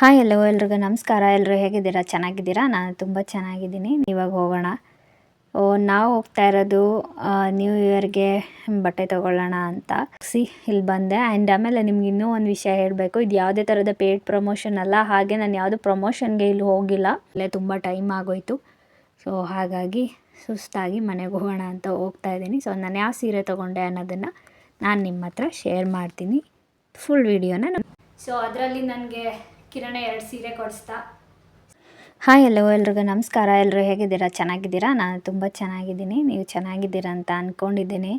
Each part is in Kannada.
ಹಾಯ್ ಎಲ್ಲೋ ಎಲ್ರಿಗೂ ನಮಸ್ಕಾರ. ಎಲ್ಲರೂ ಹೇಗಿದ್ದೀರಾ? ಚೆನ್ನಾಗಿದ್ದೀರಾ? ನಾನು ತುಂಬ ಚೆನ್ನಾಗಿದ್ದೀನಿ. ಇವಾಗ ಹೋಗೋಣ. ಓ, ನಾವು ಹೋಗ್ತಾ ಇರೋದು ನ್ಯೂ ಇಯರ್ಗೆ ಬಟ್ಟೆ ತೊಗೊಳ್ಳೋಣ ಅಂತ. ಸಿ, ಇಲ್ಲಿ ಬಂದೆ. ಆ್ಯಂಡ್ ಆಮೇಲೆ ನಿಮ್ಗೆ ಇನ್ನೂ ಒಂದು ವಿಷಯ ಹೇಳಬೇಕು. ಇದು ಯಾವುದೇ ಥರದ ಪೇಡ್ ಪ್ರಮೋಷನ್ ಅಲ್ಲ. ಹಾಗೆ ನಾನು ಯಾವುದು ಪ್ರಮೋಷನ್ಗೆ ಇಲ್ಲಿ ಹೋಗಿಲ್ಲ. ಅಲ್ಲೇ ತುಂಬ ಟೈಮ್ ಆಗೋಯ್ತು. ಸೊ ಹಾಗಾಗಿ ಸುಸ್ತಾಗಿ ಮನೆಗೆ ಹೋಗೋಣ ಅಂತ ಹೋಗ್ತಾ ಇದ್ದೀನಿ. ಸೊ ನಾನು ಯಾವ ಸೀರೆ ತೊಗೊಂಡೆ ಅನ್ನೋದನ್ನು ನಾನು ನಿಮ್ಮ ಹತ್ರ ಶೇರ್ ಮಾಡ್ತೀನಿ. ಫುಲ್ ವಿಡಿಯೋನ ಸೊ ಅದರಲ್ಲಿ ನನಗೆ ಕಿರಣ ಎರಡು ಸೀರೆ ಕೊಡಿಸ್ತಾ. ಹಾಯ್ ಎಲ್ಲೋ ಎಲ್ರಿಗೂ ನಮಸ್ಕಾರ. ಎಲ್ಲರೂ ಹೇಗಿದ್ದೀರಾ? ಚೆನ್ನಾಗಿದ್ದೀರಾ? ನಾನು ತುಂಬ ಚೆನ್ನಾಗಿದ್ದೀನಿ. ನೀವು ಚೆನ್ನಾಗಿದ್ದೀರಾ ಅಂತ ಅಂದ್ಕೊಂಡಿದ್ದೀನಿ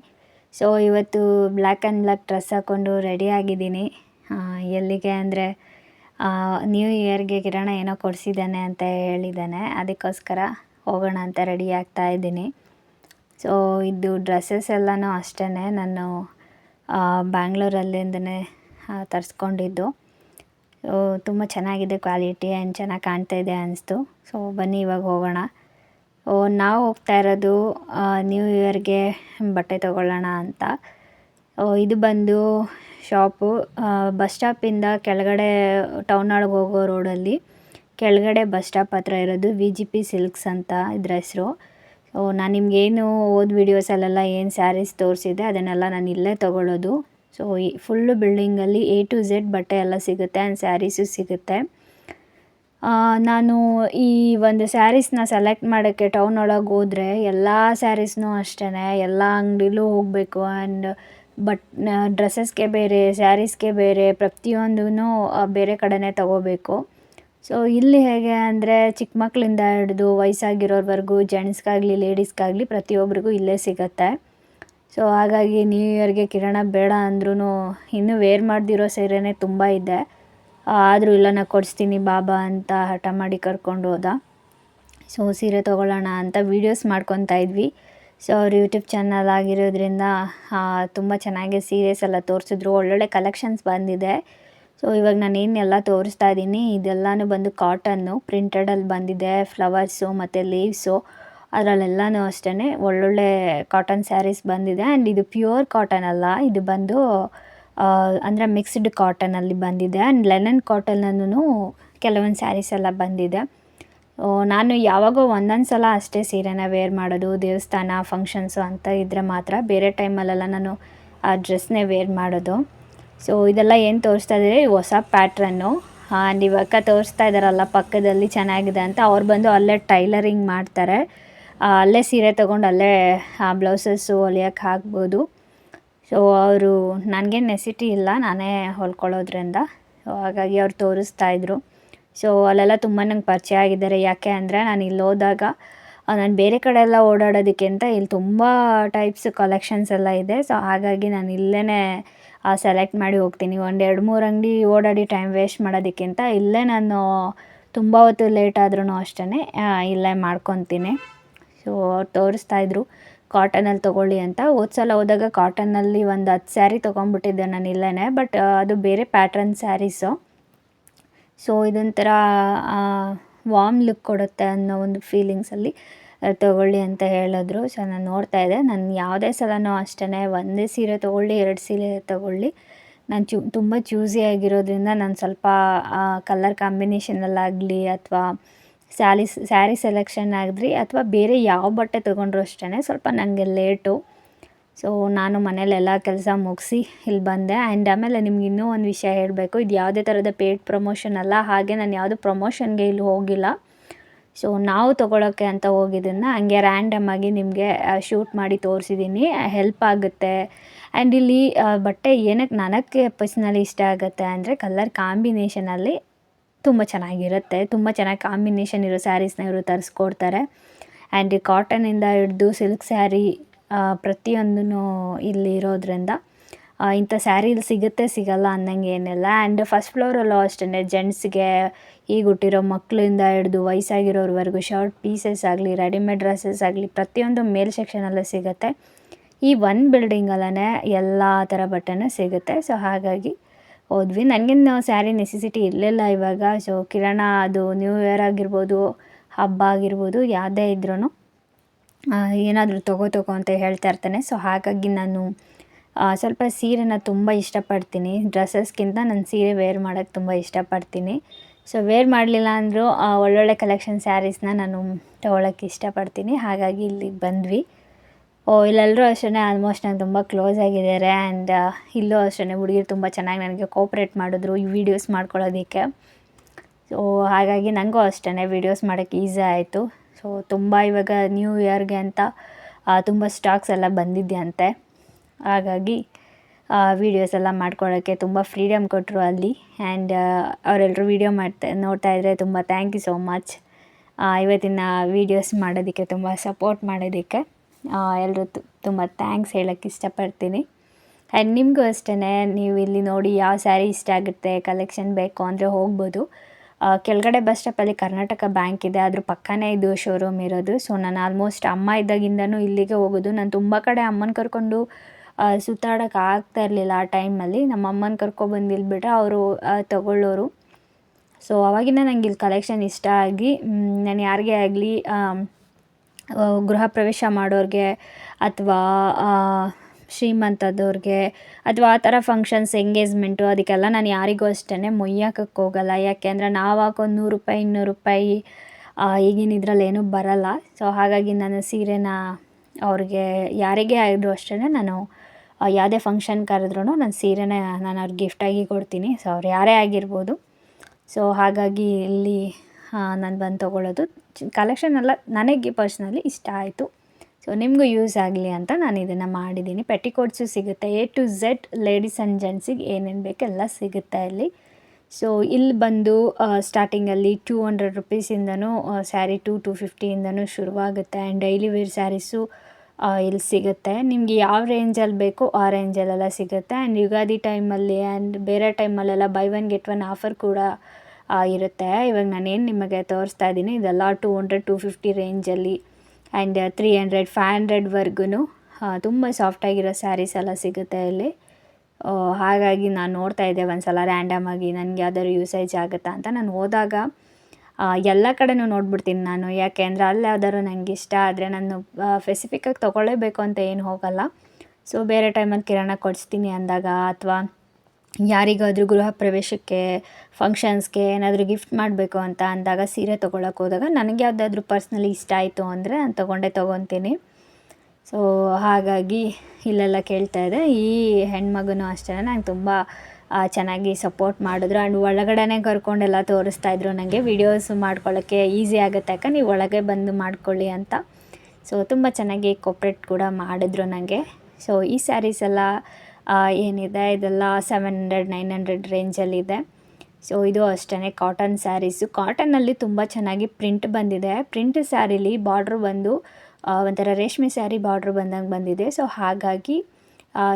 ಸೊ ಇವತ್ತು ಬ್ಲ್ಯಾಕ್ ಆ್ಯಂಡ್ ಬ್ಲ್ಯಾಕ್ ಡ್ರೆಸ್ ಹಾಕ್ಕೊಂಡು ರೆಡಿ ಆಗಿದ್ದೀನಿ. ಆ, ಎಲ್ಲಿಗೆ ಅಂದರೆ ನ್ಯೂ ಇಯರ್ಗೆ ಕಿರಣ ಏನೋ ಕೊಡಿಸಿದ್ದಾನೆ ಅಂತ ಹೇಳಿದ್ದಾನೆ. ಅದಕ್ಕೋಸ್ಕರ ಹೋಗೋಣ ಅಂತ ರೆಡಿ ಆಗ್ತಾ ಇದ್ದೀನಿ. ಸೊ ಇದು ಡ್ರೆಸ್ಸಸ್ ಎಲ್ಲನೂ ಅಷ್ಟೇ ನಾನು ಬ್ಯಾಂಗ್ಳೂರಲ್ಲಿಂದನೇ ತರಿಸ್ಕೊಂಡಿದ್ದು. ತುಂಬ ಚೆನ್ನಾಗಿದೆ ಕ್ವಾಲಿಟಿ ಆ್ಯಂಡ್ ಚೆನ್ನಾಗಿ ಕಾಣ್ತಾ ಇದೆ ಅನಿಸ್ತು. ಸೊ ಬನ್ನಿ ಇವಾಗ ಹೋಗೋಣ. ಓ, ನಾವು ಹೋಗ್ತಾ ಇರೋದು ನ್ಯೂ ಇಯರ್ಗೆ ಬಟ್ಟೆ ತೊಗೊಳ್ಳೋಣ ಅಂತ. ಇದು ಬಂದು ಶಾಪು ಬಸ್ ಸ್ಟಾಪಿಂದ ಕೆಳಗಡೆ ಟೌನ್ ಒಳಗೆ ಹೋಗೋ ರೋಡಲ್ಲಿ ಕೆಳಗಡೆ ಬಸ್ ಸ್ಟಾಪ್ ಹತ್ರ ಇರೋದು ವಿ ಜಿ ಪಿ ಸಿಲ್ಕ್ಸ್ ಅಂತ ಇದ್ರ ಹೆಸರು. ನಾನು ನಿಮ್ಗೇನು ಓದ್ ವೀಡಿಯೋಸಲ್ಲೆಲ್ಲ ಏನು ಸ್ಯಾರೀಸ್ ತೋರಿಸಿದೆ ಅದನ್ನೆಲ್ಲ ನಾನು ಇಲ್ಲೇ ತೊಗೊಳ್ಳೋದು. ಸೊ ಫುಲ್ಲು ಬಿಲ್ಡಿಂಗಲ್ಲಿ ಎ ಟು ಝೆಡ್ ಬಟ್ಟೆ ಎಲ್ಲ ಸಿಗುತ್ತೆ ಆ್ಯಂಡ್ ಸ್ಯಾರೀಸು ಸಿಗುತ್ತೆ. ನಾನು ಈ ಒಂದು ಸ್ಯಾರೀಸ್ನ ಸೆಲೆಕ್ಟ್ ಮಾಡೋಕ್ಕೆ ಟೌನ್ ಒಳಗೆ ಹೋದರೆ ಎಲ್ಲ ಸ್ಯಾರೀಸ್ನೂ ಅಷ್ಟೇ ಎಲ್ಲ ಅಂಗಡಿಲೂ ಹೋಗಬೇಕು ಆ್ಯಂಡ್ ಬಟ್ ಡ್ರೆಸ್ಸಸ್ಗೆ ಬೇರೆ ಸ್ಯಾರೀಸ್ಗೆ ಬೇರೆ ಪ್ರತಿಯೊಂದೂ ಬೇರೆ ಕಡೆನೇ ತಗೋಬೇಕು. ಸೊ ಇಲ್ಲಿ ಹೇಗೆ ಅಂದರೆ ಚಿಕ್ಕ ಮಕ್ಕಳಿಂದ ಹಿಡಿದು ವಯಸ್ಸಾಗಿರೋರ್ವರೆಗೂ ಜೆಂಟ್ಸ್ಗಾಗಲಿ ಲೇಡೀಸ್ಗಾಗಲಿ ಪ್ರತಿಯೊಬ್ಬರಿಗೂ ಇಲ್ಲೇ ಸಿಗತ್ತೆ. ಸೊ ಹಾಗಾಗಿ ನ್ಯೂ ಇಯರ್ಗೆ ಕಿರಣ ಬೇಡ ಅಂದ್ರೂ ಇನ್ನೂ ವೇರ್ ಮಾಡ್ದಿರೋ ಸೀರೆನೇ ತುಂಬ ಇದೆ. ಆದರೂ ಇಲ್ಲ ನಾನು ಕೊಡಿಸ್ತೀನಿ ಬಾಬಾ ಅಂತ ಹಠ ಮಾಡಿ ಕರ್ಕೊಂಡು ಹೋದ. ಸೊ ಸೀರೆ ತೊಗೊಳ್ಳೋಣ ಅಂತ ವೀಡಿಯೋಸ್ ಮಾಡ್ಕೊತಾ ಇದ್ವಿ. ಸೊ ಅವ್ರ ಯೂಟ್ಯೂಬ್ ಚಾನಲ್ ಆಗಿರೋದ್ರಿಂದ ತುಂಬ ಚೆನ್ನಾಗಿ ಸೀರೆಸ್ ಎಲ್ಲ ತೋರಿಸಿದ್ರು. ಒಳ್ಳೊಳ್ಳೆ ಕಲೆಕ್ಷನ್ಸ್ ಬಂದಿದೆ. ಸೊ ಇವಾಗ ನಾನು ಏನೆಲ್ಲ ತೋರಿಸ್ತಾ ಇದ್ದೀನಿ. ಇದೆಲ್ಲನೂ ಬಂದು ಕಾಟನ್ನು ಪ್ರಿಂಟೆಡಲ್ಲಿ ಬಂದಿದೆ. ಫ್ಲವರ್ಸು ಮತ್ತು ಲೀವ್ಸು ಅದರಲ್ಲೆಲ್ಲನೂ ಅಷ್ಟೇ ಒಳ್ಳೊಳ್ಳೆ ಕಾಟನ್ ಸ್ಯಾರೀಸ್ ಬಂದಿದೆ ಆ್ಯಂಡ್ ಇದು ಪ್ಯೂರ್ ಕಾಟನ್ ಅಲ್ಲ. ಇದು ಬಂದು ಅಂದರೆ ಮಿಕ್ಸ್ಡ್ ಕಾಟನಲ್ಲಿ ಬಂದಿದೆ ಆ್ಯಂಡ್ ಲೆನನ್ ಕಾಟನ್ನೂ ಕೆಲವೊಂದು ಸ್ಯಾರೀಸ್ ಎಲ್ಲ ಬಂದಿದೆ. ನಾನು ಯಾವಾಗೋ ಒಂದೊಂದು ಸಲ ಅಷ್ಟೇ ಸೀರೆನ ವೇರ್ ಮಾಡೋದು, ದೇವಸ್ಥಾನ ಫಂಕ್ಷನ್ಸು ಅಂತ ಇದ್ದರೆ ಮಾತ್ರ ಬೇರೆ ಟೈಮಲ್ಲೆಲ್ಲ ನಾನು ಆ ಡ್ರೆಸ್ನೇ ವೇರ್ ಮಾಡೋದು. ಸೊ ಇದೆಲ್ಲ ಏನು ತೋರಿಸ್ತಾ ಇದ್ದಾರೆ? ಹೊಸ ಪ್ಯಾಟ್ರನ್ನು ಆ್ಯಂಡ್ ಇವಾಗ ತೋರಿಸ್ತಾ ಇದ್ದಾರಲ್ಲ, ಪಕ್ಕದಲ್ಲಿ ಚೆನ್ನಾಗಿದೆ ಅಂತ. ಅವ್ರು ಬಂದು ಅಲ್ಲೇ ಟೈಲರಿಂಗ್ ಮಾಡ್ತಾರೆ. ಅಲ್ಲೇ ಸೀರೆ ತೊಗೊಂಡು ಅಲ್ಲೇ ಬ್ಲೌಸಸ್ಸು ಹೊಲಿಯೋಕ್ಕೆ ಹಾಕ್ಬೋದು ಸೊ ಅವರು ನನಗೇನು ನೆಸಿಟಿ ಇಲ್ಲ, ನಾನೇ ಹೊಲ್ಕೊಳ್ಳೋದ್ರಿಂದ ಸೊ ಹಾಗಾಗಿ ಅವ್ರು ತೋರಿಸ್ತಾ ಇದ್ರು. ಸೊ ಅಲ್ಲೆಲ್ಲ ತುಂಬ ನಂಗೆ ಪರಿಚಯ ಆಗಿದ್ದಾರೆ. ಯಾಕೆ ಅಂದರೆ ನಾನು ಇಲ್ಲಿ ಹೋದಾಗ ನಾನು ಬೇರೆ ಕಡೆ ಎಲ್ಲ ಓಡಾಡೋದಕ್ಕಿಂತ ಇಲ್ಲಿ ತುಂಬ ಟೈಪ್ಸ್ ಕಲೆಕ್ಷನ್ಸ್ ಎಲ್ಲ ಇದೆ. ಸೊ ಹಾಗಾಗಿ ನಾನು ಇಲ್ಲೇ ಸೆಲೆಕ್ಟ್ ಮಾಡಿ ಹೋಗ್ತೀನಿ. ಒಂದು ಎರಡು ಮೂರು ಅಂಗಡಿ ಓಡಾಡಿ ಟೈಮ್ ವೇಸ್ಟ್ ಮಾಡೋದಕ್ಕಿಂತ ಇಲ್ಲೇ ನಾನು ತುಂಬ ಹೊತ್ತು ಲೇಟ್ ಆದ್ರೂ ಅಷ್ಟೇ ಇಲ್ಲೇ ಮಾಡ್ಕೊತೀನಿ. ಸೊ ಅವ್ರು ತೋರಿಸ್ತಾ ಇದ್ರು. ಕಾಟನಲ್ಲಿ ತೊಗೊಳ್ಳಿ ಅಂತ. ಹೋದ ಸಲ ಹೋದಾಗ ಕಾಟನಲ್ಲಿ ಒಂದು ಹತ್ತು ಸ್ಯಾರಿ ತೊಗೊಂಡ್ಬಿಟ್ಟಿದ್ದೆ ನಾನು ಇಲ್ಲೇ ಬಟ್ ಅದು ಬೇರೆ ಪ್ಯಾಟ್ರನ್ ಸ್ಯಾರೀಸು ಸೊ ಇದೊಂಥರ ವಾಮ್ ಲುಕ್ ಕೊಡುತ್ತೆ ಅನ್ನೋ ಒಂದು ಫೀಲಿಂಗ್ಸಲ್ಲಿ ತೊಗೊಳ್ಳಿ ಅಂತ ಹೇಳಿದ್ರು. ಸೊ ನಾನು ನೋಡ್ತಾ ಇದ್ದೆ. ನಾನು ಯಾವುದೇ ಸಲನೂ ಅಷ್ಟೇ ಒಂದೇ ಸೀರೆ ತೊಗೊಳ್ಳಿ, ಎರಡು ಸೀರೆ ತೊಗೊಳ್ಳಿ. ನಾನು ಚೂ, ತುಂಬ ಚೂಸಿ ಆಗಿರೋದ್ರಿಂದ ನಾನು ಸ್ವಲ್ಪ ಕಲರ್ ಕಾಂಬಿನೇಷನಲ್ಲಾಗಲಿ ಅಥವಾ ಸ್ಯಾಲೀಸ್ ಸ್ಯಾರಿ ಸೆಲೆಕ್ಷನ್ ಆಗಿದ್ರಿ ಅಥವಾ ಬೇರೆ ಯಾವ ಬಟ್ಟೆ ತೊಗೊಂಡ್ರು ಅಷ್ಟೇ ಸ್ವಲ್ಪ ನನಗೆ ಲೇಟು. ಸೊ ನಾನು ಮನೇಲೆಲ್ಲ ಕೆಲಸ ಮುಗಿಸಿ ಇಲ್ಲಿ ಬಂದೆ. ಆ್ಯಂಡ್ ಆಮೇಲೆ ನಿಮ್ಗೆ ಇನ್ನೂ ಒಂದು ವಿಷಯ ಹೇಳಬೇಕು. ಇದು ಯಾವುದೇ ಥರದ ಪೇಡ್ ಪ್ರಮೋಷನ್ ಅಲ್ಲ. ಹಾಗೆ ನಾನು ಯಾವುದು ಪ್ರಮೋಷನ್ಗೆ ಇಲ್ಲಿ ಹೋಗಿಲ್ಲ. ಸೊ ನಾವು ತೊಗೊಳಕ್ಕೆ ಅಂತ ಹೋಗಿದ್ದನ್ನು ಹಂಗೆ ರ್ಯಾಂಡಮ್ ಆಗಿ ನಿಮಗೆ ಶೂಟ್ ಮಾಡಿ ತೋರಿಸಿದ್ದೀನಿ ಹೆಲ್ಪ್ ಆಗುತ್ತೆ. ಆ್ಯಂಡ್ ಇಲ್ಲಿ ಬಟ್ಟೆ ಏನಕ್ಕೆ ನನಗೆ ಪರ್ಸ್ನಲಿ ಇಷ್ಟ ಆಗುತ್ತೆ ಅಂದರೆ ಕಲರ್ ಕಾಂಬಿನೇಷನಲ್ಲಿ ತುಂಬ ಚೆನ್ನಾಗಿರುತ್ತೆ. ತುಂಬ ಚೆನ್ನಾಗಿ ಕಾಂಬಿನೇಷನ್ ಇರೋ ಸ್ಯಾರೀಸ್ನ ಇವರು ತರಿಸ್ಕೊಡ್ತಾರೆ. ಆ್ಯಂಡ್ ಈ ಕಾಟನಿಂದ ಹಿಡ್ದು ಸಿಲ್ಕ್ ಸ್ಯಾರಿ ಪ್ರತಿಯೊಂದೂ ಇಲ್ಲಿ ಇರೋದ್ರಿಂದ ಇಂಥ ಸ್ಯಾರಿ ಇಲ್ಲಿ ಸಿಗುತ್ತೆ, ಸಿಗಲ್ಲ ಅನ್ನಂಗೆ ಏನಿಲ್ಲ. ಆ್ಯಂಡ್ ಫಸ್ಟ್ ಫ್ಲೋರಲ್ಲೂ ಅಷ್ಟೇ ಜೆಂಟ್ಸ್ಗೆ ಈಗ ಹುಟ್ಟಿರೋ ಮಕ್ಕಳಿಂದ ಹಿಡ್ದು ವಯಸ್ಸಾಗಿರೋರ್ವರೆಗೂ ಶರ್ಟ್ ಪೀಸಸ್ ಆಗಲಿ ರೆಡಿಮೇಡ್ ಡ್ರೆಸ್ಸಸ್ ಆಗಲಿ, ಪ್ರತಿಯೊಂದು ಮೇಲ್ ಸೆಕ್ಷನಲ್ಲೂ ಸಿಗುತ್ತೆ. ಈ ಒಂದು ಬಿಲ್ಡಿಂಗಲ್ಲೇ ಎಲ್ಲ ಥರ ಬಟ್ಟೆನೂ ಸಿಗುತ್ತೆ. ಸೊ ಹಾಗಾಗಿ ಹೋದ್ವಿ. ನನಗೇನು ಸ್ಯಾರಿ ನೆಸೆಸಿಟಿ ಇರಲಿಲ್ಲ ಇವಾಗ. ಸೊ ಕಿರಣ ಅದು ನ್ಯೂ ಇಯರ್ ಆಗಿರ್ಬೋದು, ಹಬ್ಬ ಆಗಿರ್ಬೋದು, ಯಾವುದೇ ಇದ್ರೂ ಏನಾದರೂ ತಗೋ ತಗೋ ಅಂತ ಹೇಳ್ತಾ ಇರ್ತಾನೆ. ಸೊ ಹಾಗಾಗಿ ನಾನು ಸ್ವಲ್ಪ ಸೀರೆನ ತುಂಬ ಇಷ್ಟಪಡ್ತೀನಿ. ಡ್ರೆಸ್ಸಸ್ಗಿಂತ ನಾನು ಸೀರೆ ವೇರ್ ಮಾಡೋಕ್ಕೆ ತುಂಬ ಇಷ್ಟಪಡ್ತೀನಿ. ಸೊ ವೇರ್ ಮಾಡಲಿಲ್ಲ ಅಂದರೂ ಒಳ್ಳೊಳ್ಳೆ ಕಲೆಕ್ಷನ್ ಸ್ಯಾರೀಸ್ನ ನಾನು ತೊಗೊಳಕ್ಕೆ ಇಷ್ಟಪಡ್ತೀನಿ. ಹಾಗಾಗಿ ಇಲ್ಲಿಗೆ ಬಂದ್ವಿ. ಇಲ್ಲೆಲ್ಲರೂ ಅಷ್ಟೇ ಆಲ್ಮೋಸ್ಟ್ ನಂಗೆ ತುಂಬ ಕ್ಲೋಸ್ ಆಗಿದ್ದಾರೆ ಆ್ಯಂಡ್ ಇಲ್ಲೂ ಅಷ್ಟೇ ಹುಡುಗಿರು ತುಂಬ ಚೆನ್ನಾಗಿ ನನಗೆ ಕೋಪ್ರೇಟ್ ಮಾಡಿದ್ರು, ಈ ವಿಡಿಯೋಸ್ ಮಾಡ್ಕೊಳ್ಳೋದಕ್ಕೆ. ಸೊ ಹಾಗಾಗಿ ನನಗೂ ಅಷ್ಟೇ ವೀಡಿಯೋಸ್ ಮಾಡೋಕ್ಕೆ ಈಸಿ ಆಯಿತು. ಸೊ ತುಂಬ ಇವಾಗ ನ್ಯೂ ಇಯರ್ಗೆ ಅಂತ ತುಂಬ ಸ್ಟಾಕ್ಸ್ ಎಲ್ಲ ಬಂದಿದೆಯಂತೆ. ಹಾಗಾಗಿ ವೀಡಿಯೋಸ್ ಎಲ್ಲ ಮಾಡ್ಕೊಳ್ಳೋಕ್ಕೆ ತುಂಬ ಫ್ರೀಡಮ್ ಕೊಟ್ಟರು ಅಲ್ಲಿ. ಆ್ಯಂಡ್ ಅವರೆಲ್ಲರೂ ವೀಡಿಯೋ ಮಾಡ್ತಾ, ನೋಡ್ತಾ ಇದ್ದರೆ ತುಂಬ ಥ್ಯಾಂಕ್ ಯು ಸೋ ಮಚ್ ಇವತ್ತಿನ ವೀಡಿಯೋಸ್ ಮಾಡೋದಕ್ಕೆ ತುಂಬ ಸಪೋರ್ಟ್ ಮಾಡೋದಕ್ಕೆ ಎಲ್ಲರೂ ತುಂಬ ಥ್ಯಾಂಕ್ಸ್ ಹೇಳೋಕ್ಕೆ ಇಷ್ಟಪಡ್ತೀನಿ. ಆ್ಯಂಡ್ ನಿಮಗೂ ಅಷ್ಟೇ ನೀವು ಇಲ್ಲಿ ನೋಡಿ ಯಾವ ಸ್ಯಾರಿ ಇಷ್ಟ ಆಗುತ್ತೆ ಕಲೆಕ್ಷನ್ ಬೇಕು ಅಂದರೆ ಹೋಗ್ಬೋದು. ಕೆಳಗಡೆ ಬಸ್ ಸ್ಟಾಪಲ್ಲಿ ಕರ್ನಾಟಕ ಬ್ಯಾಂಕ್ ಇದೆ, ಅದ್ರ ಪಕ್ಕನೇ ಇದು ಶೋರೂಮ್ ಇರೋದು. ಸೊ ನಾನು ಆಲ್ಮೋಸ್ಟ್ ಅಮ್ಮ ಇದ್ದಾಗಿಂದನೂ ಇಲ್ಲಿಗೆ ಹೋಗೋದು. ನಾನು ತುಂಬ ಕಡೆ ಅಮ್ಮನ ಕರ್ಕೊಂಡು ಸುತ್ತಾಡೋಕೆ ಆಗ್ತಾ ಇರಲಿಲ್ಲ ಆ ಟೈಮಲ್ಲಿ ನಮ್ಮ ಅಮ್ಮನ ಕರ್ಕೊಬಂದು ಅವರು ತಗೊಳ್ಳೋರು. ಸೊ ಅವಾಗಿಂದ ನನಗೆ ಇಲ್ಲಿ ಕಲೆಕ್ಷನ್ ಇಷ್ಟ ಆಗಿ ನಾನು ಯಾರಿಗೇ ಆಗಲಿ ಗೃಹ ಪ್ರವೇಶ ಮಾಡೋರಿಗೆ ಅಥವಾ ಶ್ರೀಮಂತದವ್ರಿಗೆ ಅಥವಾ ಆ ಥರ ಫಂಕ್ಷನ್ಸ್ ಎಂಗೇಜ್ಮೆಂಟು ಅದಕ್ಕೆಲ್ಲ ನಾನು ಯಾರಿಗೂ ಅಷ್ಟೇ ಮೊಯ್ಯಕ್ಕೆ ಹೋಗಲ್ಲ. ಯಾಕೆಂದರೆ ನಾವು ಹಾಕೋ ನೂರು ರೂಪಾಯಿ, ಇನ್ನೂರು ರೂಪಾಯಿ ಈಗಿನ ಇದ್ರಲ್ಲಿ ಏನೂ ಬರಲ್ಲ. ಸೊ ಹಾಗಾಗಿ ನಾನು ಸೀರೆನ ಅವ್ರಿಗೆ ಯಾರಿಗೇ ಆದರೂ ಅಷ್ಟೇ ನಾನು ಯಾವುದೇ ಫಂಕ್ಷನ್ ಕರೆದ್ರೂ ನಾನು ಸೀರೆನ ನಾನು ಅವ್ರಿಗೆ ಗಿಫ್ಟಾಗಿ ಕೊಡ್ತೀನಿ. ಸೊ ಅವ್ರು ಯಾರೇ ಆಗಿರ್ಬೋದು. ಸೊ ಹಾಗಾಗಿ ಇಲ್ಲಿ ನಾನು ಬಂದು ತೊಗೊಳ್ಳೋದು ಕಲೆಕ್ಷನ್ ಎಲ್ಲ ನನಗೆ ಪರ್ಸ್ನಲಿ ಇಷ್ಟ ಆಯಿತು. ಸೊ ನಿಮಗೂ ಯೂಸ್ ಆಗಲಿ ಅಂತ ನಾನು ಇದನ್ನು ಮಾಡಿದ್ದೀನಿ. ಪೆಟಿಕೋಟ್ಸು ಸಿಗುತ್ತೆ. A to Z ladies and ಜೆಂಟ್ಸಿಗೆ ಏನೇನು ಬೇಕು ಎಲ್ಲ ಸಿಗುತ್ತೆ ಇಲ್ಲಿ ಸೊ ಇಲ್ಲಿ ಬಂದು ಸ್ಟಾರ್ಟಿಂಗಲ್ಲಿ ಟೂ ಹಂಡ್ರೆಡ್ ರುಪೀಸಿಂದನೂ ಸ್ಯಾರಿ ಟು ಟು ಫಿಫ್ಟಿಯಿಂದನೂ ಶುರುವಾಗುತ್ತೆ. ಆ್ಯಂಡ್ ಡೈಲಿ ವೇರ್ ಸ್ಯಾರೀಸು ಇಲ್ಲಿ ಸಿಗುತ್ತೆ. ನಿಮಗೆ ಯಾವ ರೇಂಜಲ್ಲಿ ಬೇಕೋ ಆ ರೇಂಜಲ್ಲೆಲ್ಲ ಸಿಗುತ್ತೆ. ಆ್ಯಂಡ್ ಯುಗಾದಿ ಟೈಮಲ್ಲಿ ಆ್ಯಂಡ್ ಬೇರೆ ಟೈಮಲ್ಲೆಲ್ಲ buy one get one offer ಕೂಡ ಇರುತ್ತೆ ಇವಾಗ ನಾನೇನು ನಿಮಗೆ ತೋರಿಸ್ತಾ ಇದ್ದೀನಿ, ಇದೆಲ್ಲ ಟೂ ಹಂಡ್ರೆಡ್ ಟು ಫಿಫ್ಟಿ ರೇಂಜಲ್ಲಿ ಆ್ಯಂಡ್ ತ್ರೀ ಹಂಡ್ರೆಡ್ ಫೈವ್ ಹಂಡ್ರೆಡ್ವರೆಗೂ ತುಂಬ ಸಾಫ್ಟಾಗಿರೋ ಸ್ಯಾರೀಸ್ ಎಲ್ಲ ಸಿಗುತ್ತೆ ಇಲ್ಲಿ. ಹಾಗಾಗಿ ನಾನು ನೋಡ್ತಾ ಇದ್ದೆ ಒಂದು ಸಲ ರ್ಯಾಂಡಮಾಗಿ ನನಗೆ ಯಾವ್ದಾದ್ರು ಯೂಸೇಜ್ ಆಗುತ್ತಾ ಅಂತ. ನಾನು ಹೋದಾಗ ಎಲ್ಲ ಕಡೆನೂ ನೋಡ್ಬಿಡ್ತೀನಿ ನಾನು. ಯಾಕೆ ಅಂದರೆ ಅಲ್ಲಿ ಯಾವ್ದಾದ್ರು ನನಗೆ ಇಷ್ಟ ಆದರೆ ನಾನು ಸ್ಪೆಸಿಫಿಕ್ಕಾಗಿ ತೊಗೊಳ್ಳೇಬೇಕು ಅಂತ ಏನು ಹೋಗಲ್ಲ. ಸೊ ಬೇರೆ ಟೈಮಲ್ಲಿ ಕಿರಾಣ ಕೊಡಿಸ್ತೀನಿ ಅಂದಾಗ, ಅಥವಾ ಯಾರಿಗಾದರೂ ಗೃಹ ಪ್ರವೇಶಕ್ಕೆ ಫಂಕ್ಷನ್ಸ್ಗೆ ಏನಾದರೂ ಗಿಫ್ಟ್ ಮಾಡಬೇಕು ಅಂತ ಅಂದಾಗ ಸೀರೆ ತೊಗೊಳಕ್ಕೆ ಹೋದಾಗ ನನಗೆ ಯಾವುದಾದ್ರೂ ಪರ್ಸ್ನಲಿ ಇಷ್ಟ ಆಯಿತು ಅಂದರೆ ನಾನು ತೊಗೊಂಡೇ, ತೊಗೊತೀನಿ. ಸೊ ಹಾಗಾಗಿ ಇಲ್ಲೆಲ್ಲ ಕೇಳ್ತಾ ಇದೆ ಈ ಹೆಣ್ಮಗನೂ ಅಷ್ಟೇ, ನಂಗೆ ತುಂಬ ಚೆನ್ನಾಗಿ ಸಪೋರ್ಟ್ ಮಾಡಿದ್ರು. ಆ್ಯಂಡ್ ಒಳಗಡೆನೇ ಕರ್ಕೊಂಡೆಲ್ಲ ತೋರಿಸ್ತಾ ಇದ್ರು ನನಗೆ ವೀಡಿಯೋಸ್ ಮಾಡ್ಕೊಳ್ಳೋಕ್ಕೆ ಈಸಿ ಆಗುತ್ತೆ ಯಾಕೆ ನೀವು ಒಳಗೆ ಬಂದು ಮಾಡ್ಕೊಳ್ಳಿ ಅಂತ. ಸೊ ತುಂಬ ಚೆನ್ನಾಗಿ ಕೋಪ್ರೇಟ್ ಕೂಡ ಮಾಡಿದ್ರು ನನಗೆ ಸೊ ಈ ಸ್ಯಾರೀಸ್ ಎಲ್ಲ ಏನಿದೆ? ಇದೆಲ್ಲ ಸೆವೆನ್ ಹಂಡ್ರೆಡ್ ನೈನ್ ಹಂಡ್ರೆಡ್ ರೇಂಜಲ್ಲಿದೆ ಸೊ ಇದು. ಅಷ್ಟೇ ಕಾಟನ್ ಸ್ಯಾರೀಸು ಕಾಟನಲ್ಲಿ ತುಂಬ ಚೆನ್ನಾಗಿ ಪ್ರಿಂಟ್ ಬಂದಿದೆ. ಪ್ರಿಂಟ್ ಸ್ಯಾರೀಲಿ ಬಾರ್ಡ್ರ್ ಬಂದು ಒಂಥರ ರೇಷ್ಮೆ ಸ್ಯಾರಿ ಬಾರ್ಡ್ರ್ ಬಂದಂಗೆ ಬಂದಿದೆ. ಸೊ ಹಾಗಾಗಿ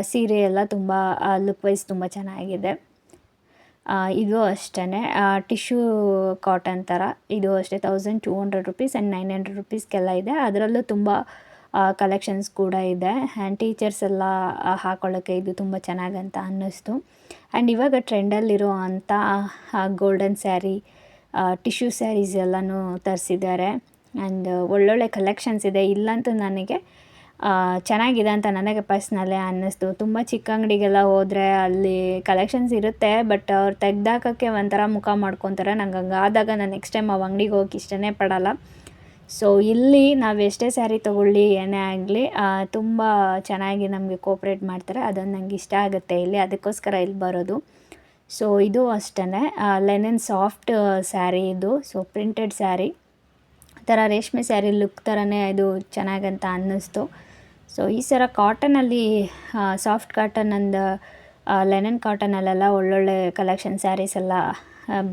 ಸೀರೆ ಎಲ್ಲ ತುಂಬ ಲುಕ್ ವೈಸ್ ತುಂಬ ಚೆನ್ನಾಗಿದೆ. ಇದು ಅಷ್ಟೇ ಟಿಶ್ಯೂ ಕಾಟನ್ ಥರ ಇದು ಅಷ್ಟೇ thousand two hundred rupees and nine hundred ರುಪೀಸ್ಗೆಲ್ಲ ಇದೆ. ಅದರಲ್ಲೂ ತುಂಬ ಕಲೆಕ್ಷನ್ಸ್ ಕೂಡ ಇದೆ. ಆ್ಯಂಡ್ ಟೀಚರ್ಸ್ ಎಲ್ಲ ಹಾಕೊಳ್ಳೋಕ್ಕೆ ಇದು ತುಂಬ ಚೆನ್ನಾಗಂತ ಅನ್ನಿಸ್ತು. ಆ್ಯಂಡ್ ಇವಾಗ ಟ್ರೆಂಡಲ್ಲಿರೋ ಅಂಥ ಗೋಲ್ಡನ್ ಸ್ಯಾರಿ ಟಿಶ್ಯೂ ಸ್ಯಾರೀಸ್ ಎಲ್ಲನೂ ತರಿಸಿದ್ದಾರೆ. ಆ್ಯಂಡ್ ಒಳ್ಳೊಳ್ಳೆ ಕಲೆಕ್ಷನ್ಸ್ ಇದೆ. ಇಲ್ಲಂತೂ ನನಗೆ ಚೆನ್ನಾಗಿದೆ ಅಂತ ನನಗೆ ಪರ್ಸ್ನಲ್ಲೇ ಅನ್ನಿಸ್ತು. ತುಂಬ ಚಿಕ್ಕ ಅಂಗಡಿಗೆಲ್ಲ ಹೋದರೆ ಅಲ್ಲಿ ಕಲೆಕ್ಷನ್ಸ್ ಇರುತ್ತೆ. ಬಟ್ ಅವ್ರು ತೆಗ್ದಾಕೋಕ್ಕೆ ಒಂಥರ ಮುಖ ಮಾಡ್ಕೊತಾರೆ. ನಂಗೆ ಹಂಗಾದಾಗ ನಾನು ನೆಕ್ಸ್ಟ್ ಟೈಮ್ ಆ ಅಂಗಡಿಗೆ ಹೋಗಿ ಇಷ್ಟನೇ ಪಡಲ್ಲ. ಸೊ ಇಲ್ಲಿ ನಾವು ಎಷ್ಟೇ ಸ್ಯಾರಿ ತೊಗೊಳ್ಳಿ, ಏನೇ ಆಗಲಿ ತುಂಬ ಚೆನ್ನಾಗಿ ನಮಗೆ ಕೋಪ್ರೇಟ್ ಮಾಡ್ತಾರೆ. ಅದೊಂದು ನಂಗೆ ಇಷ್ಟ ಆಗುತ್ತೆ ಇಲ್ಲಿ. ಅದಕ್ಕೋಸ್ಕರ ಇಲ್ಲಿ ಬರೋದು. ಸೊ ಇದು ಅಷ್ಟೇ ಲೆನನ್ ಸಾಫ್ಟ್ ಸ್ಯಾರಿ ಇದು. So printed sari. ಥರ ರೇಷ್ಮೆ ಸ್ಯಾರಿ ಲುಕ್ ಥರನೇ ಇದು ಚೆನ್ನಾಗಂತ ಅನ್ನಿಸ್ತು. ಸೊ ಈ ಸರ ಕಾಟನಲ್ಲಿ ಸಾಫ್ಟ್ ಕಾಟನ್ ಅಂದ ಲೆನನ್ ಕಾಟನಲ್ಲೆಲ್ಲ ಒಳ್ಳೊಳ್ಳೆ ಕಲೆಕ್ಷನ್ ಸ್ಯಾರೀಸ್ ಎಲ್ಲ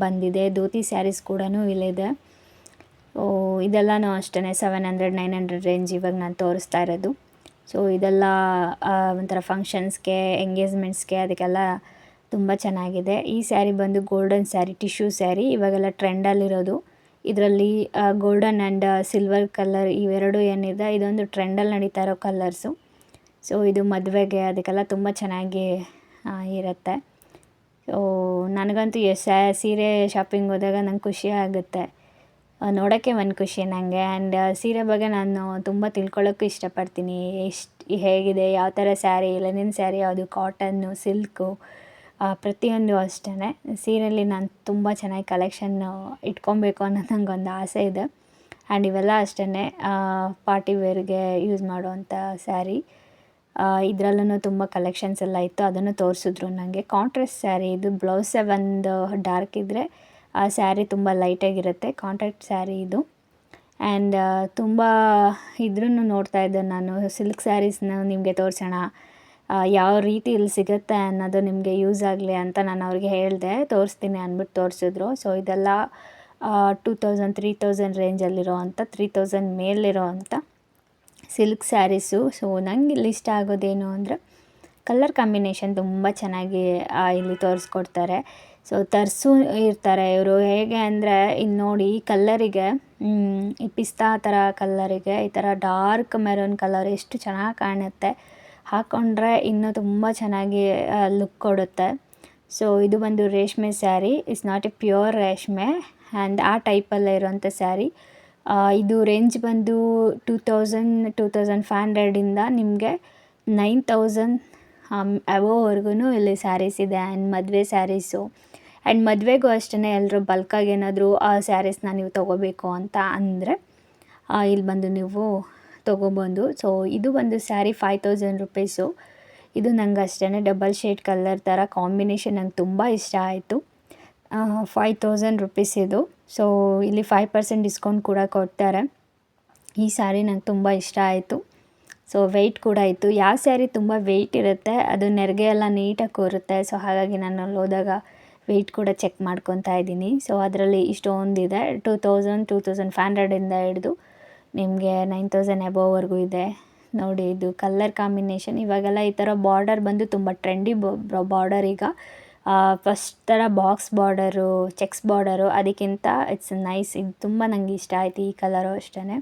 ಬಂದಿದೆ. ಧೋತಿ ಸ್ಯಾರೀಸ್ ಕೂಡ ಇಲ್ಲಿದೆ. ಇದೆಲ್ಲನೂ ಅಷ್ಟೇ seven hundred nine hundred range ಇವಾಗ ನಾನು ತೋರಿಸ್ತಾ ಇರೋದು. ಸೊ ಇದೆಲ್ಲ ಒಂಥರ ಫಂಕ್ಷನ್ಸ್ಗೆ ಎಂಗೇಜ್ಮೆಂಟ್ಸ್ಗೆ ಅದಕ್ಕೆಲ್ಲ ತುಂಬ ಚೆನ್ನಾಗಿದೆ. ಈ ಸ್ಯಾರಿ ಬಂದು ಗೋಲ್ಡನ್ ಸ್ಯಾರಿ ಟಿಶ್ಯೂ ಸ್ಯಾರಿ, ಇವಾಗೆಲ್ಲ ಟ್ರೆಂಡಲ್ಲಿರೋದು ಇದರಲ್ಲಿ ಗೋಲ್ಡನ್ ಆ್ಯಂಡ್ ಸಿಲ್ವರ್ ಕಲರ್ ಇವೆರಡು ಏನಿದೆ, ಇದೊಂದು ಟ್ರೆಂಡಲ್ಲಿ ನಡೀತಾ ಇರೋ ಕಲರ್ಸು ಸೊ ಇದು ಮದುವೆಗೆ ಅದಕ್ಕೆಲ್ಲ ತುಂಬ ಚೆನ್ನಾಗಿ ಇರುತ್ತೆ. ಸೊ ನನಗಂತೂ ಸೀರೆ ಶಾಪಿಂಗ್ ಹೋದಾಗ ನಂಗೆ ಖುಷಿ ಆಗುತ್ತೆ. ನೋಡೋಕ್ಕೆ ಒಂದು ಖುಷಿ ನನಗೆ ಆ್ಯಂಡ್ ಸೀರೆ ಬಗ್ಗೆ ನಾನು ತುಂಬ ತಿಳ್ಕೊಳ್ಳೋಕ್ಕೂ ಇಷ್ಟಪಡ್ತೀನಿ. ಎಷ್ಟು ಹೇಗಿದೆ, ಯಾವ ಥರ ಸ್ಯಾರಿ ಲೆನಿನ್ ಸ್ಯಾರಿ ಯಾವುದು ಕಾಟನ್ನು ಸಿಲ್ಕು ಪ್ರತಿಯೊಂದು ಅಷ್ಟೇ ಸೀರೆಯಲ್ಲಿ ನಾನು ತುಂಬ ಚೆನ್ನಾಗಿ ಕಲೆಕ್ಷನ್ನು ಇಟ್ಕೊಬೇಕು ಅನ್ನೋದು ಒಂದು ಆಸೆ ಇದೆ. ಆ್ಯಂಡ್ ಇವೆಲ್ಲ ಅಷ್ಟೇ ಪಾರ್ಟಿ ವೇರ್ಗೆ ಯೂಸ್ ಮಾಡುವಂಥ ಸ್ಯಾರಿ ಇದರಲ್ಲೂ ತುಂಬ ಕಲೆಕ್ಷನ್ಸ್ ಎಲ್ಲ ಇತ್ತು, ಅದನ್ನು ತೋರಿಸಿದ್ರು ನನಗೆ ಕಾಂಟ್ರಾಸ್ಟ್ ಸ್ಯಾರಿ ಇದು ಬ್ಲೌಸೇ ಒಂದು ಡಾರ್ಕ್ ಇದ್ದರೆ ಆ ಸ್ಯಾರಿ ತುಂಬ ಲೈಟಾಗಿರುತ್ತೆ, ಕಾಂಟ್ರಾಕ್ಟ್ ಸ್ಯಾರಿ ಇದು. ಆ್ಯಂಡ್ ತುಂಬ ಇದ್ರೂ ನೋಡ್ತಾ ಇದ್ದೆ ನಾನು, ಸಿಲ್ಕ್ ಸ್ಯಾರೀಸ್ನ ನಿಮಗೆ ತೋರಿಸೋಣ ಯಾವ ರೀತಿ ಇಲ್ಲಿ ಸಿಗುತ್ತೆ ಅನ್ನೋದು ನಿಮಗೆ ಯೂಸ್ ಆಗಲಿ ಅಂತ ನಾನು ಅವ್ರಿಗೆ ಹೇಳಿದೆ, ತೋರಿಸ್ತೀನಿ ಅಂದ್ಬಿಟ್ಟು ತೋರಿಸಿದ್ರು. ಸೊ ಇದೆಲ್ಲ ಟೂ ತೌಸಂಡ್ ತ್ರೀ ತೌಸಂಡ್ ರೇಂಜಲ್ಲಿರೋ ಅಂಥ ತ್ರೀ ತೌಸಂಡ್ ಮೇಲಿರೋ ಅಂಥ ಸಿಲ್ಕ್ ಸ್ಯಾರೀಸು. ಸೊ ನಂಗೆ ಇಲ್ಲಿ ಇಷ್ಟ ಆಗೋದೇನು ಅಂದರೆ, ಕಲರ್ ಕಾಂಬಿನೇಷನ್ ತುಂಬ ಚೆನ್ನಾಗಿ ಇಲ್ಲಿ ತೋರಿಸ್ಕೊಡ್ತಾರೆ. ಸೊ ತರಿಸು ಇರ್ತಾರೆ ಇವರು. ಹೇಗೆ ಅಂದರೆ ಇಲ್ಲಿ ನೋಡಿ ಕಲ್ಲರಿಗೆ ಈ ಪಿಸ್ತಾ ಥರ ಕಲ್ಲರಿಗೆ, ಈ ಥರ ಡಾರ್ಕ್ ಮೆರೂನ್ ಕಲರ್ ಎಷ್ಟು ಚೆನ್ನಾಗಿ ಕಾಣುತ್ತೆ. ಹಾಕ್ಕೊಂಡ್ರೆ ಇನ್ನೂ ತುಂಬ ಚೆನ್ನಾಗಿ ಲುಕ್ ಕೊಡುತ್ತೆ. ಸೊ ಇದು ಬಂದು ರೇಷ್ಮೆ sari. It's not a pure ರೇಷ್ಮೆ. ಆ್ಯಂಡ್ ಆ ಟೈಪಲ್ಲೇ ಇರುವಂಥ ಸ್ಯಾರಿ. ಇದು ರೇಂಜ್ ಬಂದು two thousand two thousand five ಹಂಡ್ರೆಡಿಂದ ನಿಮಗೆ ನೈನ್ ತೌಸಂಡ್ ಅಬೋವರೆಗೂ ಇಲ್ಲಿ ಸ್ಯಾರೀಸ್ ಇದೆ. ಆ್ಯಂಡ್ ಮದುವೆ ಸ್ಯಾರೀಸು. ಆ್ಯಂಡ್ ಮದುವೆಗೂ ಅಷ್ಟೇ ಎಲ್ಲರೂ ಬಲ್ಕಾಗಿ ಏನಾದರೂ, ಆ ಸ್ಯಾರೀಸ್ನ ನೀವು ತೊಗೋಬೇಕು ಅಂತ ಅಂದರೆ ಇಲ್ಲಿ ಬಂದು ನೀವು ತೊಗೊಬೋದು. ಸೊ ಇದು ಒಂದು ಸ್ಯಾರಿ ಫೈವ್ ತೌಸಂಡ್ ರುಪೀಸು ಇದು ನಂಗೆ ಅಷ್ಟೇ ಡಬಲ್ ಶೇಡ್ ಕಲರ್ ಥರ ಕಾಂಬಿನೇಷನ್ ನಂಗೆ ತುಂಬ ಇಷ್ಟ ಆಯಿತು. ಫೈವ್ ತೌಸಂಡ್ ರುಪೀಸ್ ಇದು. ಸೊ ಇಲ್ಲಿ ಫೈವ್ ಪರ್ಸೆಂಟ್ ಡಿಸ್ಕೌಂಟ್ ಕೂಡ ಕೊಡ್ತಾರೆ. ಈ ಸ್ಯಾರಿ ನಂಗೆ ತುಂಬ ಇಷ್ಟ ಆಯಿತು. ಸೊ ವೆಯ್ಟ್ ಕೂಡ ಇತ್ತು. ಯಾವ ಸ್ಯಾರಿ ತುಂಬ ವೆಯ್ಟ್ ಇರುತ್ತೆ, ಅದು ನೆರಿಗೆ ಎಲ್ಲ ನೀಟಾಗಿ ಕೂರುತ್ತೆ. ಸೊ ಹಾಗಾಗಿ ನಾನು ಅಲ್ಲಿ ಹೋದಾಗ ವೆಯ್ಟ್ ಕೂಡ ಚೆಕ್ ಮಾಡ್ಕೊತಾ ಇದ್ದೀನಿ. ಸೊ ಅದರಲ್ಲಿ ಇಷ್ಟೊಂದಿದೆ. Two thousand two thousand five ಹಂಡ್ರೆಡಿಂದ ಹಿಡಿದು ನಿಮಗೆ ನೈನ್ ತೌಸಂಡ್ ಎಬೋವರೆಗೂ ಇದೆ. ನೋಡಿ, ಇದು ಕಲ್ಲರ್ ಕಾಂಬಿನೇಷನ್ ಇವಾಗೆಲ್ಲ ಈ ಥರ ಬಾರ್ಡರ್ ಬಂದು ತುಂಬ ಟ್ರೆಂಡಿ ಬಾರ್ಡರ್ ಈಗ. ಫಸ್ಟ್ ಥರ ಬಾಕ್ಸ್ ಬಾರ್ಡರು ಚೆಕ್ಸ್ ಬಾರ್ಡರು ಅದಕ್ಕಿಂತ ಇಟ್ಸ್ ನೈಸ್ ಇದು ತುಂಬ ನನಗೆ ಇಷ್ಟ ಆಯಿತು ಈ ಕಲರು ಅಷ್ಟೇ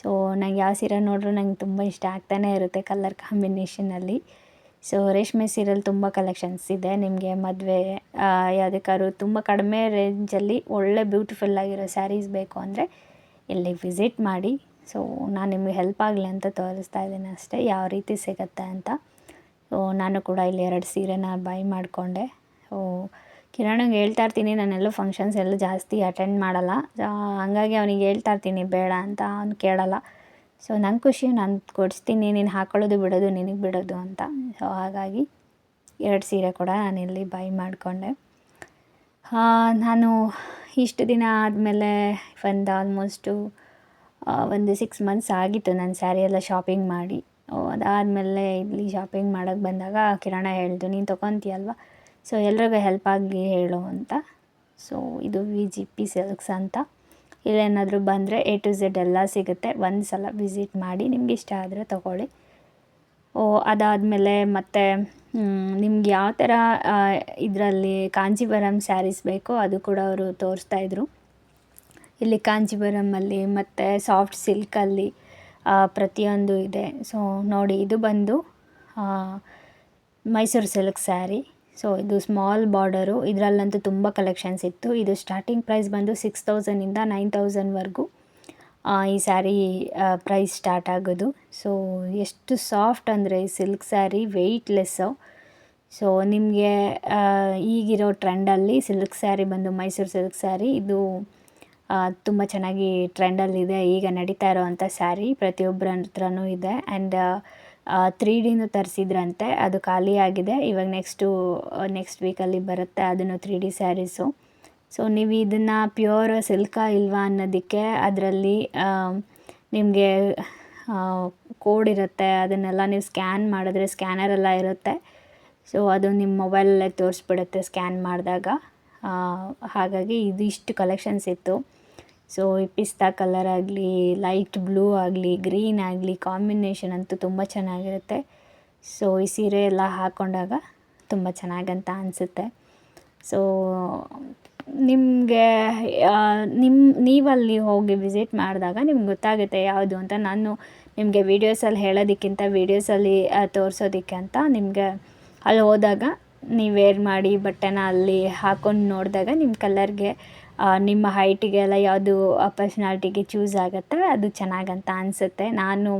ಸೊ ನಂಗೆ ಯಾವ ಸೀರೆ ನೋಡ್ರೂ ನಂಗೆ ತುಂಬ ಇಷ್ಟ ಆಗ್ತಾನೆ ಇರುತ್ತೆ ಕಲ್ಲರ್ ಕಾಂಬಿನೇಷನಲ್ಲಿ ಸೊ ರೇಷ್ಮೆ ಸೀರೆಲ್ ತುಂಬ ಕಲೆಕ್ಷನ್ಸ್ ಇದೆ. ನಿಮಗೆ ಮದುವೆ ಯಾವುದಕ್ಕಾದ್ರು ತುಂಬ ಕಡಿಮೆ ರೇಂಜಲ್ಲಿ ಒಳ್ಳೆ ಬ್ಯೂಟಿಫುಲ್ ಆಗಿರೋ ಸ್ಯಾರೀಸ್ ಬೇಕು ಅಂದರೆ ಇಲ್ಲಿ ವಿಸಿಟ್ ಮಾಡಿ. ಸೊ ನಾನು ನಿಮಗೆ ಹೆಲ್ಪ್ ಆಗಲಿ ಅಂತ ತೋರಿಸ್ತಾ ಇದ್ದೀನಿ ಅಷ್ಟೇ. ಯಾವ ರೀತಿ ಸಿಗುತ್ತೆ ಅಂತ. ಸೊ ನಾನು ಕೂಡ ಇಲ್ಲಿ ಎರಡು ಸೀರೆನ ಬೈ ಮಾಡಿಕೊಂಡೆ. ಸೊ ಕಿರಣಂಗೆ ಹೇಳ್ತಾ ಇರ್ತೀನಿ ನಾನೆಲ್ಲ ಫಂಕ್ಷನ್ಸ್ ಎಲ್ಲ ಜಾಸ್ತಿ ಅಟೆಂಡ್ ಮಾಡಲ್ಲ. ಹಾಗಾಗಿ ಅವನಿಗೆ ಹೇಳ್ತಾ ಇರ್ತೀನಿ, ಬೇಡ ಅಂತ ಅವ್ನು ಕೇಳಲ್ಲ. ಸೊ ನನ್ನ ಖುಷಿ ನಾನು ಕೊಡಿಸ್ತೀನಿ, ನೀನು ಹಾಕೊಳ್ಳೋದು ಬಿಡೋದು, ನಿನಗೆ ಬಿಡೋದು ಅಂತ. ಸೊ ಹಾಗಾಗಿ ಎರಡು ಸೀರೆ ಕೂಡ ನಾನಿಲ್ಲಿ ಬೈ ಮಾಡಿಕೊಂಡೆ. ನಾನು ಇಷ್ಟು ದಿನ ಆದಮೇಲೆ ಒಂದು ಆಲ್ಮೋಸ್ಟು ಒಂದು ಸಿಕ್ಸ್ ಮಂತ್ಸ್ ಆಗಿತ್ತು ನಾನು ಸ್ಯಾರಿ ಎಲ್ಲ ಶಾಪಿಂಗ್ ಮಾಡಿ. ಅದಾದಮೇಲೆ ಇಲ್ಲಿ ಶಾಪಿಂಗ್ ಮಾಡೋಕ್ಕೆ ಬಂದಾಗ, ಕಿರಣ ಹೇಳ್ದು, ನೀನು ತೊಗೊತೀಯಲ್ವ ಸೊ ಎಲ್ರಿಗೂ ಹೆಲ್ಪ್ ಆಗಲಿ ಹೇಳು ಅಂತ. ಸೊ ಇದು ವಿ ಜಿ ಪಿ ಸಿಲ್ಕ್ಸ್ ಅಂತ. ಇಲ್ಲೇನಾದರೂ ಬಂದರೆ ಎ ಟು ಝೆಡ್ ಎಲ್ಲ ಸಿಗುತ್ತೆ. ಒಂದು ಸಲ ವಿಸಿಟ್ ಮಾಡಿ ನಿಮ್ಗೆ ಇಷ್ಟ ಆದರೆ ತೊಗೊಳ್ಳಿ. ಓ, ಅದಾದಮೇಲೆ ಮತ್ತು ನಿಮ್ಗೆ ಯಾವ ಥರ ಇದರಲ್ಲಿ ಕಾಂಜೀವರಂ ಸ್ಯಾರೀಸ್ ಬೇಕೋ ಅದು ಕೂಡ ಅವರು ತೋರಿಸ್ತಾಯಿದ್ರು ಇಲ್ಲಿ ಕಾಂಜೀವರಮಲ್ಲಿ ಮತ್ತು ಸಾಫ್ಟ್ ಸಿಲ್ಕಲ್ಲಿ ಪ್ರತಿಯೊಂದು ಇದೆ. ಸೊ ನೋಡಿ, ಇದು ಬಂದು ಮೈಸೂರು ಸಿಲ್ಕ್ ಸ್ಯಾರಿ ಸೊ ಇದು ಸ್ಮಾಲ್ ಬಾರ್ಡರು ಇದರಲ್ಲಂತೂ ತುಂಬ ಕಲೆಕ್ಷನ್ಸ್ ಇತ್ತು. ಇದು ಸ್ಟಾರ್ಟಿಂಗ್ ಪ್ರೈಸ್ ಬಂದು ಸಿಕ್ಸ್ ತೌಸಂಡಿಂದ ನೈನ್ ತೌಸಂಡ್ವರೆಗೂ ಈ ಸ್ಯಾರಿ ಪ್ರೈಸ್ ಸ್ಟಾರ್ಟ್ ಆಗೋದು. ಸೊ ಎಷ್ಟು ಸಾಫ್ಟ್ ಅಂದರೆ ಸಿಲ್ಕ್ ಸ್ಯಾರಿ ವೆಯ್ಟ್ಲೆಸ್ಸು ಸೊ ನಿಮಗೆ ಈಗಿರೋ ಟ್ರೆಂಡಲ್ಲಿ ಸಿಲ್ಕ್ ಸ್ಯಾರಿ ಬಂದು ಮೈಸೂರು ಸಿಲ್ಕ್ ಸ್ಯಾರಿ ಇದು ತುಂಬ ಚೆನ್ನಾಗಿ ಟ್ರೆಂಡಲ್ಲಿದೆ ಈಗ ನಡೀತಾ ಇರೋವಂಥ ಸ್ಯಾರಿ ಪ್ರತಿಯೊಬ್ಬರ ಹತ್ರನೂ ಇದೆ. ಆ್ಯಂಡ್ ತ್ರೀ ಡಿನೂ ತರಿಸಿದ್ರಂತೆ, ಅದು ಖಾಲಿಯಾಗಿದೆ ಇವಾಗ ನೆಕ್ಸ್ಟು ನೆಕ್ಸ್ಟ್ ವೀಕಲ್ಲಿ ಬರುತ್ತೆ ಅದನ್ನು ತ್ರೀ ಡಿ ಸ್ಯಾರೀಸು. ಸೊ ನೀವು ಇದನ್ನು ಪ್ಯೂರ್ ಸಿಲ್ಕಾ ಇಲ್ವಾ ಅನ್ನೋದಕ್ಕೆ ಅದರಲ್ಲಿ ನಿಮಗೆ ಕೋಡ್ ಇರುತ್ತೆ. ಅದನ್ನೆಲ್ಲ ನೀವು ಸ್ಕ್ಯಾನ್ ಮಾಡಿದ್ರೆ ಸ್ಕ್ಯಾನರೆಲ್ಲ ಇರುತ್ತೆ. ಸೊ ಅದು ನಿಮ್ಮ ಮೊಬೈಲಲ್ಲೇ ತೋರಿಸ್ಬಿಡುತ್ತೆ ಸ್ಕ್ಯಾನ್ ಮಾಡಿದಾಗ. ಹಾಗಾಗಿ ಇದಿಷ್ಟು ಕಲೆಕ್ಷನ್ಸ್ ಇತ್ತು. ಸೊ ಈ ಪಿಸ್ತಾ ಕಲರ್ ಆಗಲಿ ಲೈಟ್ ಬ್ಲೂ ಆಗಲಿ ಗ್ರೀನ್ ಆಗಲಿ ಕಾಂಬಿನೇಷನ್ ಅಂತೂ ತುಂಬ ಚೆನ್ನಾಗಿರುತ್ತೆ. ಸೊ ಈ ಸೀರೆ ಎಲ್ಲ ಹಾಕ್ಕೊಂಡಾಗ ತುಂಬ ಚೆನ್ನಾಗಂತ ಅನಿಸುತ್ತೆ. ಸೊ ನಿಮಗೆ ನಿಮ್ಮ ನೀವಲ್ಲಿ ಹೋಗಿ ವಿಸಿಟ್ ಮಾಡಿದಾಗ ನಿಮ್ಗೆ ಗೊತ್ತಾಗುತ್ತೆ ಯಾವುದು ಅಂತ. ನಾನು ನಿಮಗೆ ವೀಡಿಯೋಸಲ್ಲಿ ಹೇಳೋದಕ್ಕಿಂತ ವೀಡಿಯೋಸಲ್ಲಿ ತೋರಿಸೋದಕ್ಕೆ ಅಂತ ನಿಮಗೆ ಅಲ್ಲಿ ಹೋದಾಗ ನೀವು ವೇರ್ ಮಾಡಿ ಬಟ್ಟೆನ ಅಲ್ಲಿ ಹಾಕ್ಕೊಂಡು ನೋಡಿದಾಗ ನಿಮ್ಮ ಕಲರ್ಗೆ ನಿಮ್ಮ ಹೈಟಿಗೆಲ್ಲ ಯಾವುದು ಪರ್ಸ್ನಾಲ್ಟಿಗೆ ಚೂಸ್ ಆಗುತ್ತೆ, ಅದು ಚೆನ್ನಾಗಂತ ಅನಿಸುತ್ತೆ. ನಾನು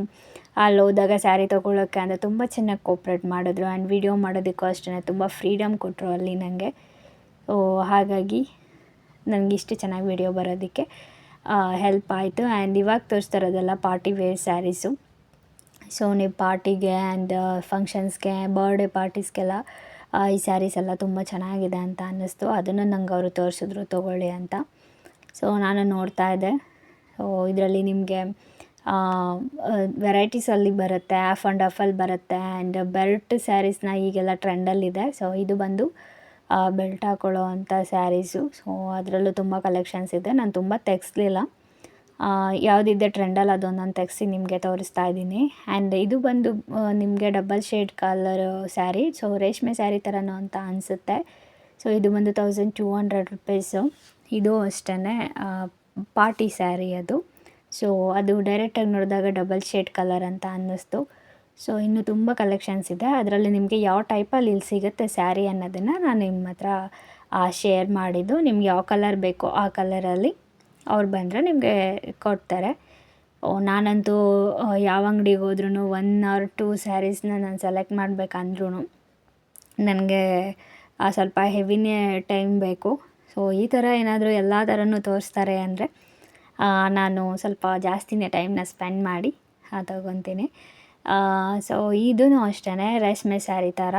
ಅಲ್ಲಿ ಹೋದಾಗ ಸ್ಯಾರಿ ತೊಗೊಳಕ್ಕೆ ಅಂದರೆ ತುಂಬ ಚೆನ್ನಾಗಿ ಕೋಪ್ರೇಟ್ ಮಾಡಿದ್ರು. ಆ್ಯಂಡ್ ವಿಡಿಯೋ ಮಾಡೋದಕ್ಕೂ ಅಷ್ಟೇ ತುಂಬ ಫ್ರೀಡಮ್ ಕೊಟ್ಟರು ಅಲ್ಲಿ ನನಗೆ ಓ ಹಾಗಾಗಿ ನನಗೆ ಇಷ್ಟು ಚೆನ್ನಾಗಿ ವಿಡಿಯೋ ಬರೋದಕ್ಕೆ ಹೆಲ್ಪ್ ಆಯಿತು. ಆ್ಯಂಡ್ ಇವಾಗ ತೋರಿಸ್ತಾ ಇರೋದೆಲ್ಲ ಪಾರ್ಟಿ ವೇರ್ ಸ್ಯಾರೀಸು ಸೊ ನೀವು ಪಾರ್ಟಿಗೆ ಆ್ಯಂಡ್ ಫಂಕ್ಷನ್ಸ್ಗೆ ಬರ್ಡೇ ಪಾರ್ಟೀಸ್ಗೆಲ್ಲ ಈ ಸ್ಯಾರೀಸ್ ಎಲ್ಲ ತುಂಬ ಚೆನ್ನಾಗಿದೆ ಅಂತ ಅನ್ನಿಸ್ತು. ಅದನ್ನು ನಂಗೆ ಅವರು ತೋರಿಸಿದ್ರು, ತೊಗೊಳ್ಳಿ ಅಂತ. ಸೊ ನಾನು ನೋಡ್ತಾ ಇದ್ದೆ. ಸೊ ಇದರಲ್ಲಿ ನಿಮಗೆ ವೆರೈಟೀಸಲ್ಲಿ ಬರುತ್ತೆ ಆಫ್ ಆ್ಯಂಡ್ ಆಫಲ್ಲಿ ಬರುತ್ತೆ ಆ್ಯಂಡ್ ಬೆಲ್ಟ್ ಸ್ಯಾರೀಸ್ನ ಈಗೆಲ್ಲ ಟ್ರೆಂಡಲ್ಲಿದೆ ಸೊ ಇದು. ಬಂದು ಬೆಲ್ಟ್ ಹಾಕೊಳ್ಳೋ ಅಂಥ ಸ್ಯಾರೀಸು ಸೊ ಅದರಲ್ಲೂ ತುಂಬ ಕಲೆಕ್ಷನ್ಸ್ ಇದೆ. ನಾನು ತುಂಬ ತೆಗೆಸ್ಲಿಲ್ಲ. ಯಾವುದಿದೆ ಟ್ರೆಂಡಲ್ಲಿ ಅದೊಂದೊಂದು ತೆಗೆಸಿ ನಿಮಗೆ ತೋರಿಸ್ತಾ ಇದ್ದೀನಿ ಆ್ಯಂಡ್ ಇದು ಬಂದು ನಿಮಗೆ double shade colour sari so ರೇಷ್ಮೆ ಸ್ಯಾರಿ ಥರನೂ ಅಂತ ಅನಿಸುತ್ತೆ. ಸೊ ಇದು ಬಂದು ತೌಸಂಡ್ ಟೂ ಹಂಡ್ರೆಡ್ ರುಪೀಸು ಇದು ಅಷ್ಟೇ ಪಾರ್ಟಿ ಸ್ಯಾರಿ ಅದು. ಸೊ ಅದು ಡೈರೆಕ್ಟಾಗಿ ನೋಡಿದಾಗ ಡಬಲ್ ಶೇಡ್ ಕಲರ್ ಅಂತ ಅನ್ನಿಸ್ತು. ಸೊ ಇನ್ನು ತುಂಬ ಕಲೆಕ್ಷನ್ಸ್ ಇದೆ. ಅದರಲ್ಲಿ ನಿಮಗೆ ಯಾವ ಟೈಪಲ್ಲಿ ಇಲ್ಲಿ ಸಿಗುತ್ತೆ ಸ್ಯಾರಿ ಅನ್ನೋದನ್ನು ನಾನು ನಿಮ್ಮ ಹತ್ರ ಶೇರ್ ಮಾಡಿದ್ದು. ನಿಮ್ಗೆ ಯಾವ ಕಲರ್ ಬೇಕೋ ಆ ಕಲರಲ್ಲಿ ಅವ್ರು ಬಂದರೆ ನಿಮಗೆ ಕೊಡ್ತಾರೆ. ನಾನಂತೂ ಯಾವ ಅಂಗಡಿಗೆ ಹೋದ್ರೂ ಒನ್ ಆರ್ ಟೂ ಸ್ಯಾರೀಸ್ನ ನಾನು ಸೆಲೆಕ್ಟ್ ಮಾಡಬೇಕಂದ್ರೂ ನನಗೆ ಸ್ವಲ್ಪ ಹೆವಿನೇ ಟೈಮ್ ಬೇಕು. ಸೊ ಈ ಥರ ಏನಾದರೂ ಎಲ್ಲ ಥರನೂ ತೋರಿಸ್ತಾರೆ ಅಂದರೆ ನಾನು ಸ್ವಲ್ಪ ಜಾಸ್ತಿನೇ ಟೈಮ್ನ ಸ್ಪೆಂಡ್ ಮಾಡಿ ತಗೊತೀನಿ ಸೊ ಇದೂ ಅಷ್ಟೇ ರೇಷ್ಮೆ ಸ್ಯಾರಿ ಥರ.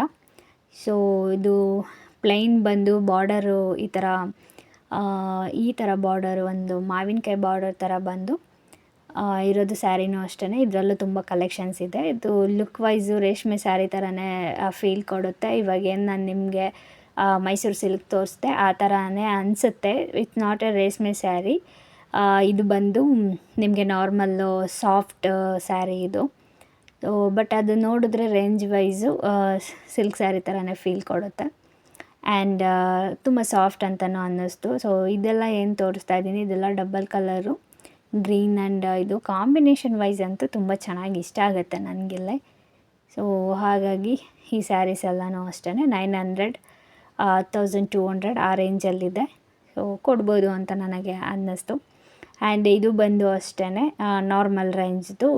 ಸೊ ಇದು ಪ್ಲೈನ್ ಬಂದು ಬಾರ್ಡರು ಈ ಥರ ಈ ಥರ ಬಾರ್ಡರ್ ಒಂದು ಮಾವಿನಕಾಯಿ ಬಾರ್ಡರ್ ಥರ ಬಂದು ಇರೋದು ಸ್ಯಾರಿನೂ ಅಷ್ಟೇ ಇದರಲ್ಲೂ ತುಂಬ ಕಲೆಕ್ಷನ್ಸ್ ಇದೆ. ಇದು ಲುಕ್ ವೈಸು ರೇಷ್ಮೆ ಸ್ಯಾರಿ ಥರನೇ ಫೀಲ್ ಕೊಡುತ್ತೆ. ಇವಾಗ ಏನು ನಾನು ನಿಮಗೆ ಮೈಸೂರು ಸಿಲ್ಕ್ ತೋರಿಸ್ದೆ, ಆ ಥರನೇ ಅನಿಸುತ್ತೆ. ಇಟ್ಸ್ ನಾಟ್ ಎ ರೇಷ್ಮೆ ಸ್ಯಾರಿ. ಇದು ಬಂದು ನಿಮಗೆ ನಾರ್ಮಲ್ಲು ಸಾಫ್ಟ್ ಸ್ಯಾರಿ ಇದು. ಬಟ್ ಅದು ನೋಡಿದ್ರೆ ರೇಂಜ್ ವೈಸು ಸಿಲ್ಕ್ ಸ್ಯಾರಿ ಥರನೇ ಫೀಲ್ ಕೊಡುತ್ತೆ. ಆ್ಯಂಡ್ ತುಂಬ ಸಾಫ್ಟ್ ಅಂತಲೂ ಅನ್ನಿಸ್ತು. ಸೊ ಇದೆಲ್ಲ ಏನು ತೋರಿಸ್ತಾ ಇದ್ದೀನಿ, ಇದೆಲ್ಲ ಡಬಲ್ ಕಲರು ಗ್ರೀನ್ ಆ್ಯಂಡ್ ಇದು ಕಾಂಬಿನೇಷನ್ ವೈಸ್ ಅಂತೂ ತುಂಬ ಚೆನ್ನಾಗಿ ಇಷ್ಟ ಆಗುತ್ತೆ ನನಗೆಲ್ಲ. ಸೊ ಹಾಗಾಗಿ ಈ ಸ್ಯಾರೀಸ್ ಎಲ್ಲನೂ ಅಷ್ಟೇ nine hundred thousand two hundred ಆ ರೇಂಜಲ್ಲಿದೆ ಸೊ ಕೊಡ್ಬೋದು ಅಂತ ನನಗೆ ಅನ್ನಿಸ್ತು. ಆ್ಯಂಡ್ ಇದು ಬಂದು ಅಷ್ಟೇ ನಾರ್ಮಲ್ ರೇಂಜ್ದು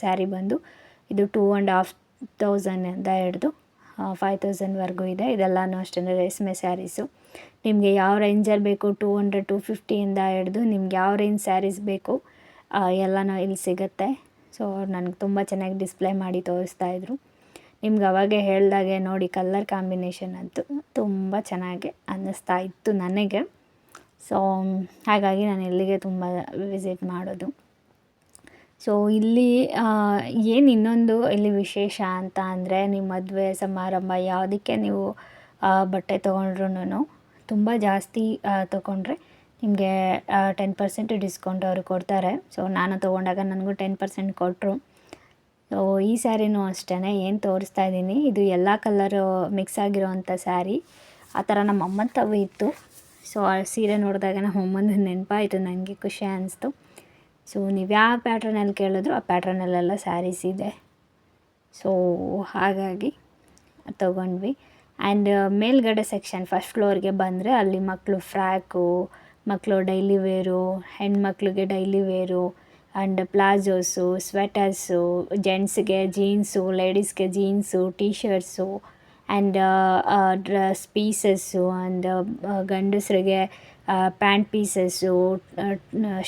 ಸ್ಯಾರಿ ಬಂದು ಇದು ಟೂ ಆ್ಯಂಡ್ ಹಾಫ್ ತೌಸಂಡಿಂದ ಹಿಡ್ದು ಫೈವ್ ತೌಸಂಡ್ವರೆಗೂ ಇದೆ. ಇದೆಲ್ಲನೂ ಅಷ್ಟೇ ರೇಷ್ಮೆ ಸ್ಯಾರೀಸು ನಿಮಗೆ ಯಾವ ರೇಂಜಲ್ಲಿ ಬೇಕು? ಟೂ ಹಂಡ್ರೆಡ್ ಟು ಫಿಫ್ಟಿಯಿಂದ ಹಿಡಿದು ನಿಮ್ಗೆ ಯಾವ ರೇಂಜ್ ಸ್ಯಾರೀಸ್ ಬೇಕು? ಎಲ್ಲನೂ ಇಲ್ಲಿ ಸಿಗುತ್ತೆ. ಸೊ ನನಗೆ ತುಂಬ ಚೆನ್ನಾಗಿ ಡಿಸ್ಪ್ಲೇ ಮಾಡಿ ತೋರಿಸ್ತಾ ಇದ್ರು. ನಿಮ್ಗೆ ಅವಾಗೆ ಹೇಳ್ದಾಗೆ ನೋಡಿ ಕಲರ್ ಕಾಂಬಿನೇಷನ್ ಅಂತು ತುಂಬ ಚೆನ್ನಾಗಿ ಅನ್ನಿಸ್ತಾ ಇತ್ತು ನನಗೆ. ಸೊ ಹಾಗಾಗಿ ನಾನು ಇಲ್ಲಿಗೆ ತುಂಬ ವಿಸಿಟ್ ಮಾಡೋದು. ಸೊ ಇಲ್ಲಿ ಏನು ಇನ್ನೊಂದು ಇಲ್ಲಿ ವಿಶೇಷ ಅಂತ ಅಂದರೆ ನಿಮ್ಮ ಮದುವೆ ಸಮಾರಂಭ ಯಾವುದಕ್ಕೆ ನೀವು ಬಟ್ಟೆ ತೊಗೊಂಡ್ರೂ ತುಂಬ ಜಾಸ್ತಿ ತೊಗೊಂಡ್ರೆ ನಿಮಗೆ ಟೆನ್ ಪರ್ಸೆಂಟ್ ಡಿಸ್ಕೌಂಟ್ ಅವರು ಕೊಡ್ತಾರೆ. ಸೊ ನಾನು ತೊಗೊಂಡಾಗ ನನಗೂ ಟೆನ್ ಪರ್ಸೆಂಟ್ ಕೊಟ್ಟರು ಸೊ ಈ ಸ್ಯಾರಿನೂ ಅಷ್ಟೇ ಏನು ತೋರಿಸ್ತಾ ಇದ್ದೀನಿ. ಇದು ಎಲ್ಲ ಕಲರು ಮಿಕ್ಸ್ ಆಗಿರೋವಂಥ ಸ್ಯಾರಿ. ಆ ಥರ ನಮ್ಮ ಅಮ್ಮನ ತವ ಇತ್ತು. ಸೊ ಆ ಸೀರೆ ನೋಡಿದಾಗ ನಮ್ಮ ಅಮ್ಮನ ನೆನಪಾಯಿತು ನನಗೆ ಖುಷಿ ಅನಿಸ್ತು. ಸೊ ನೀವು ಯಾವ ಪ್ಯಾಟ್ರನಲ್ಲಿ ಕೇಳಿದ್ರು ಆ ಪ್ಯಾಟ್ರನಲ್ಲೆಲ್ಲ ಸ್ಯಾರೀಸ್ ಇದೆ. ಸೊ ಹಾಗಾಗಿ ತೊಗೊಂಡ್ವಿ. ಆ್ಯಂಡ್ ಮೇಲ್ಗಡೆ ಸೆಕ್ಷನ್ ಫಸ್ಟ್ ಫ್ಲೋರ್ಗೆ ಬಂದರೆ ಅಲ್ಲಿ ಮಕ್ಕಳು ಫ್ರ್ಯಾಕು ಮಕ್ಕಳು ಡೈಲಿ ವೇರು ಹೆಣ್ಮಕ್ಳಿಗೆ daily wear and palazzos sweaters ಜೆಂಟ್ಸ್ಗೆ jeans ಲೇಡೀಸ್ಗೆ jeans T shirts and dress pieces and ಗಂಡಸರಿಗೆ pant pieces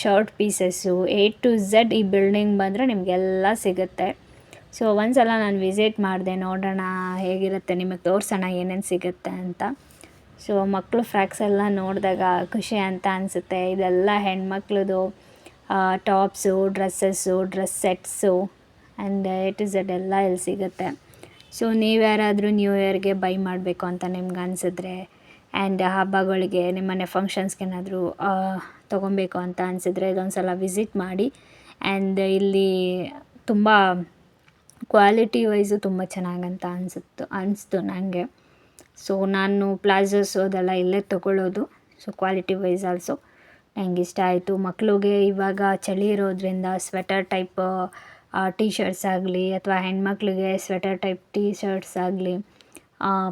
shirt pieces A to Z ಈ ಬಿಲ್ಡಿಂಗ್ ಬಂದರೆ ನಿಮಗೆಲ್ಲ ಸಿಗುತ್ತೆ. ಸೊ ಒಂದ್ಸಲ ನಾನು ವಿಸಿಟ್ ಮಾಡಿದೆ, ನೋಡೋಣ ಹೇಗಿರುತ್ತೆ, ನಿಮಗೆ ತೋರಿಸೋಣ ಏನೇನು ಸಿಗುತ್ತೆ ಅಂತ. ಸೊ ಮಕ್ಕಳು ಫ್ರಾಕ್ಸ್ ಎಲ್ಲ ನೋಡಿದಾಗ ಖುಷಿ ಅಂತ ಅನಿಸುತ್ತೆ. ಇದೆಲ್ಲ ಹೆಣ್ಮಕ್ಳದು tops dresses dress sets and A to Z ಎಲ್ಲ ಇಲ್ಲಿ ಸಿಗುತ್ತೆ. ಸೊ ನೀವು ಯಾರಾದರೂ ನ್ಯೂ ಇಯರ್ಗೆ ಬೈ ಮಾಡಬೇಕು ಅಂತ ನಿಮ್ಗೆ ಅನಿಸಿದ್ರೆ ಆ್ಯಂಡ್ ಹಬ್ಬಗಳಿಗೆ ನಿಮ್ಮನೆ ಫಂಕ್ಷನ್ಸ್ಗೇನಾದರೂ ತೊಗೊಬೇಕು ಅಂತ ಅನಿಸಿದ್ರೆ ಇದೊಂದು ಸಲ ವಿಸಿಟ್ ಮಾಡಿ ಆ್ಯಂಡ್ ಇಲ್ಲಿ ತುಂಬ ಕ್ವಾಲಿಟಿ ವೈಸು ತುಂಬ ಚೆನ್ನಾಗಂತ ಅನಿಸುತ್ತು, ಅನಿಸ್ತು ನನಗೆ ಸೊ ನಾನು ಪ್ಲಾಜೋಸ್ ಅದೆಲ್ಲ ಇಲ್ಲೇ ತೊಗೊಳ್ಳೋದು ಸೊ ಕ್ವಾಲಿಟಿ ವೈಸ್ ಆಲ್ಸೋ ನಂಗೆ ಇಷ್ಟ ಆಯಿತು. ಮಕ್ಕಳಿಗೆ ಇವಾಗ ಚಳಿ ಇರೋದ್ರಿಂದ ಸ್ವೆಟರ್ ಟೈಪ್ ಟೀ ಶರ್ಟ್ಸ್ ಆಗಲಿ ಅಥವಾ ಹೆಣ್ಮಕ್ಳಿಗೆ ಸ್ವೆಟರ್ ಟೈಪ್ ಟೀ ಶರ್ಟ್ಸ್ ಆಗಲಿ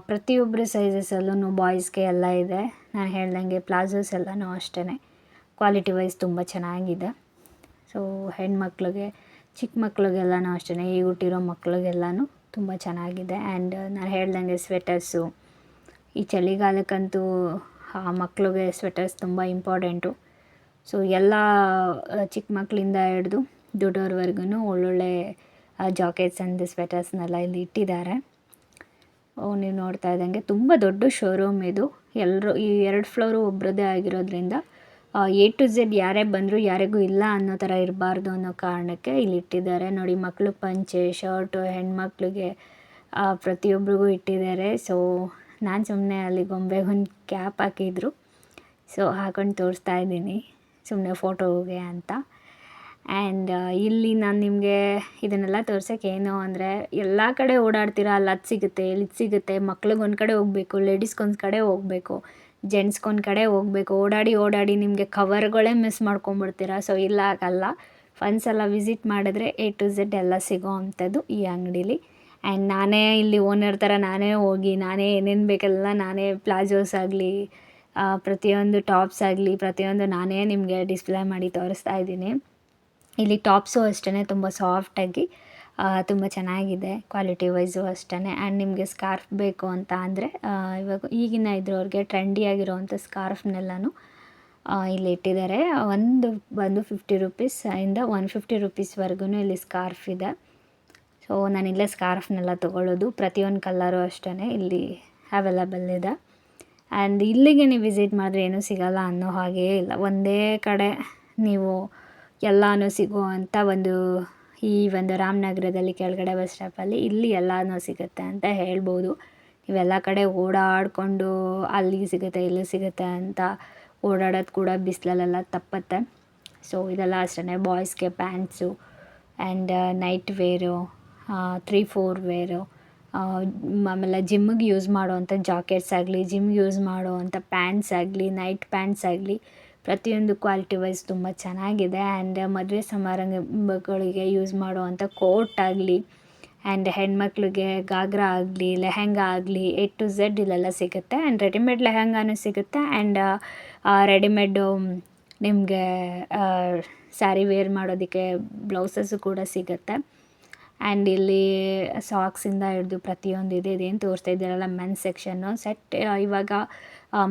ಪ್ರತಿಯೊಬ್ಬರ ಸೈಜಸಲ್ಲೂ ಬಾಯ್ಸ್ಗೆ ಎಲ್ಲ ಇದೆ. ನಾನು ಹೇಳ್ದಂಗೆ ಪ್ಲಾಜೋಸ್ ಎಲ್ಲನೂ ಅಷ್ಟೇ ಕ್ವಾಲಿಟಿ ವೈಸ್ ತುಂಬ ಚೆನ್ನಾಗಿದೆ. ಸೊ ಹೆಣ್ಮಕ್ಳಿಗೆ ಚಿಕ್ಕ ಮಕ್ಳಿಗೆಲ್ಲನೂ ಅಷ್ಟೇ ಈಗ ಹುಟ್ಟಿರೋ ಮಕ್ಳಿಗೆಲ್ಲನೂ ತುಂಬ ಚೆನ್ನಾಗಿದೆ. ಆ್ಯಂಡ್ ನಾನು ಹೇಳ್ದಂಗೆ ಸ್ವೆಟರ್ಸು ಈ ಚಳಿಗಾಲಕ್ಕಂತೂ ಆ ಮಕ್ಳಿಗೆ ಸ್ವೆಟರ್ಸ್ ತುಂಬ ಇಂಪಾರ್ಟೆಂಟು ಸೊ ಎಲ್ಲ ಚಿಕ್ಕ ಮಕ್ಕಳಿಂದ ಹಿಡ್ದು ದೊಡ್ಡವ್ರವರ್ಗು ಒಳ್ಳೊಳ್ಳೆ ಜಾಕೆಟ್ಸ್ ಆ್ಯಂಡ್ ಸ್ವೆಟರ್ಸ್ನೆಲ್ಲ ಇಲ್ಲಿ ಇಟ್ಟಿದ್ದಾರೆ. ಓ, ನೀವು ನೋಡ್ತಾ ಇದ್ದಂಗೆ ತುಂಬ ದೊಡ್ಡ ಶೋರೂಮ್ ಇದು. ಎಲ್ಲರೂ ಈ ಎರಡು ಫ್ಲೋರು ಒಬ್ಬರದೇ ಆಗಿರೋದ್ರಿಂದ ಎ ಟು ಝೆಡ್ ಯಾರೇ ಬಂದರೂ ಯಾರಿಗೂ ಇಲ್ಲ ಅನ್ನೋ ಥರ ಇರಬಾರ್ದು ಅನ್ನೋ ಕಾರಣಕ್ಕೆ ಇಲ್ಲಿ ಇಟ್ಟಿದ್ದಾರೆ. ನೋಡಿ ಮಕ್ಕಳು ಪಂಚೆ ಶರ್ಟು ಹೆಣ್ಮಕ್ಳಿಗೆ ಪ್ರತಿಯೊಬ್ಬರಿಗೂ ಇಟ್ಟಿದ್ದಾರೆ. ಸೊ ನಾನು ಸುಮ್ಮನೆ ಅಲ್ಲಿ ಗೊಂಬೆಗೆ ಒಂದು ಕ್ಯಾಪ್ ಹಾಕಿದ್ರು. ಸೊ ಹಾಕೊಂಡು ತೋರಿಸ್ತಾ ಇದ್ದೀನಿ. ಸುಮ್ಮನೆ ಫೋಟೋಗೆ ಅಂತ. ಆ್ಯಂಡ್ ಇಲ್ಲಿ ನಾನು ನಿಮಗೆ ಇದನ್ನೆಲ್ಲ ತೋರ್ಸೋಕೆ ಏನು ಅಂದರೆ, ಎಲ್ಲ ಕಡೆ ಓಡಾಡ್ತೀರ ಅಲ್ಲಿ ಅದು ಸಿಗುತ್ತೆ ಇಲ್ಲಿ ಸಿಗುತ್ತೆ, ಮಕ್ಳಿಗೆ ಒಂದು ಕಡೆ ಹೋಗಬೇಕು ಲೇಡೀಸ್ಗೆ ಒಂದು ಕಡೆ ಹೋಗಬೇಕು ಜೆಂಟ್ಸ್ಗೆ ಒಂದು ಕಡೆ ಹೋಗಬೇಕು, ಓಡಾಡಿ ಓಡಾಡಿ ನಿಮಗೆ ಕವರ್ಗಳೇ ಮಿಸ್ ಮಾಡ್ಕೊಂಬಿಡ್ತೀರ ಸೊ ಇಲ್ಲ ಆಗಲ್ಲ ಎಲ್ಲ ವಿಸಿಟ್ ಮಾಡಿದ್ರೆ ಎ ಟು ಝೆಡ್ ಎಲ್ಲ ಸಿಗೋ ಅಂಥದ್ದು ಈ ಅಂಗಡೀಲಿ. ಆ್ಯಂಡ್ ನಾನೇ ಇಲ್ಲಿ ಓನರ್ ಥರ ನಾನೇ ಹೋಗಿ, ನಾನೇ ಏನೇನು ಬೇಕೆಲ್ಲ ನಾನೇ ಪ್ಲಾಜೋಸ್ ಆಗಲಿ ಪ್ರತಿಯೊಂದು ಟಾಪ್ಸ್ ಆಗಲಿ, ಪ್ರತಿಯೊಂದು ನಾನೇ ನಿಮಗೆ ಡಿಸ್ಪ್ಲೇ ಮಾಡಿ ತೋರಿಸ್ತಾ ಇದ್ದೀನಿ. ಇಲ್ಲಿ ಟಾಪ್ಸು ಅಷ್ಟೇ ತುಂಬ ಸಾಫ್ಟಾಗಿ ತುಂಬ ಚೆನ್ನಾಗಿದೆ ಕ್ವಾಲಿಟಿ ವೈಸು ಅಷ್ಟೇ ಆ್ಯಂಡ್ ನಿಮಗೆ ಸ್ಕಾರ್ಫ್ ಬೇಕು ಅಂತ ಅಂದರೆ ಇವಾಗ ಈಗಿನ ಇದ್ರವ್ರಿಗೆ ಟ್ರೆಂಡಿ ಆಗಿರೋವಂಥ ಸ್ಕಾರ್ಫ್ನೆಲ್ಲನೂ ಇಲ್ಲಿ ಇಟ್ಟಿದ್ದಾರೆ. ಒಂದು ಬಂದು ಫಿಫ್ಟಿ ರುಪೀಸ್ ಇಂದ ಒನ್ ಫಿಫ್ಟಿ ರುಪೀಸ್ವರೆಗೂ ಇಲ್ಲಿ ಸ್ಕಾರ್ಫ್ ಇದೆ. ಸೊ ನಾನು ಇಲ್ಲೇ ಸ್ಕಾರ್ಫ್ನೆಲ್ಲ ತೊಗೊಳ್ಳೋದು ಪ್ರತಿಯೊಂದು ಕಲ್ಲರು ಅಷ್ಟೇ ಇಲ್ಲಿ ಅವೈಲಬಲ್ ಇದೆ. ಆ್ಯಂಡ್ ಇಲ್ಲಿಗೆ ನೀವು ವಿಸಿಟ್ ಮಾಡಿದ್ರೆ ಏನೂ ಸಿಗಲ್ಲ ಅನ್ನೋ ಹಾಗೇ ಇಲ್ಲ. ಒಂದೇ ಕಡೆ ನೀವು ಎಲ್ಲನೂ ಸಿಗುವಂಥ ಒಂದು ಈ ಒಂದು ರಾಮನಗರದಲ್ಲಿ ಕೆಳಗಡೆ ಬಸ್ ಸ್ಟಾಪಲ್ಲಿ ಇಲ್ಲಿ ಎಲ್ಲನೂ ಸಿಗುತ್ತೆ ಅಂತ ಹೇಳ್ಬೋದು. ಇವೆಲ್ಲ ಕಡೆ ಓಡಾಡಿಕೊಂಡು ಅಲ್ಲಿ ಸಿಗುತ್ತೆ, ಇಲ್ಲಿ ಸಿಗುತ್ತೆ ಅಂತ ಓಡಾಡೋದು ಕೂಡ ಬಿಸಿಲಲ್ಲೆಲ್ಲ ತಪ್ಪತ್ತೆ. ಸೊ ಇದೆಲ್ಲ ಅಷ್ಟೇ ಬಾಯ್ಸ್ಗೆ pants and night wear three four wear ಆಮೇಲೆ ಜಿಮ್ಮಿಗೆ ಯೂಸ್ ಮಾಡುವಂಥ ಜಾಕೆಟ್ಸ್ ಆಗಲಿ ಜಿಮ್ಗೆ ಯೂಸ್ ಮಾಡುವಂಥ ಪ್ಯಾಂಟ್ಸ್ ಆಗಲಿ ನೈಟ್ ಪ್ಯಾಂಟ್ಸ್ ಆಗಲಿ ಪ್ರತಿಯೊಂದು ಕ್ವಾಲಿಟಿ ವೈಸ್ ತುಂಬ ಚೆನ್ನಾಗಿದೆ ಆ್ಯಂಡ್ ಮದುವೆ ಸಮಾರಂಭಗಳಿಗೆ ಯೂಸ್ ಮಾಡುವಂಥ ಕೋಟ್ ಆಗಲಿ ಆ್ಯಂಡ್ ಹೆಣ್ಮಕ್ಳಿಗೆ ಗಾಗ್ರ ಆಗಲಿ, ಲೆಹೆಂಗಾ ಆಗಲಿ ಎ ಟು ಝೆಡ್ ಇಲ್ಲೆಲ್ಲ ಸಿಗುತ್ತೆ ಆ್ಯಂಡ್ ರೆಡಿಮೇಡ್ ಲೆಹೆಂಗಾನು ಸಿಗುತ್ತೆ ಆ್ಯಂಡ್ ರೆಡಿಮೇಡು ನಿಮಗೆ ಸ್ಯಾರಿ ವೇರ್ ಮಾಡೋದಕ್ಕೆ ಬ್ಲೌಸಸ್ಸು ಕೂಡ ಸಿಗುತ್ತೆ. ಆ್ಯಂಡ್ ಇಲ್ಲಿ ಸಾಕ್ಸಿಂದ ಹಿಡಿದು ಪ್ರತಿಯೊಂದು ಇದೆ ಇದೇನು ತೋರಿಸ್ತಾ ಇದ್ದೀರಲ್ಲ ಮೆನ್ಸ್ ಸೆಕ್ಷನ್ನು ಸೆಟ್ ಇವಾಗ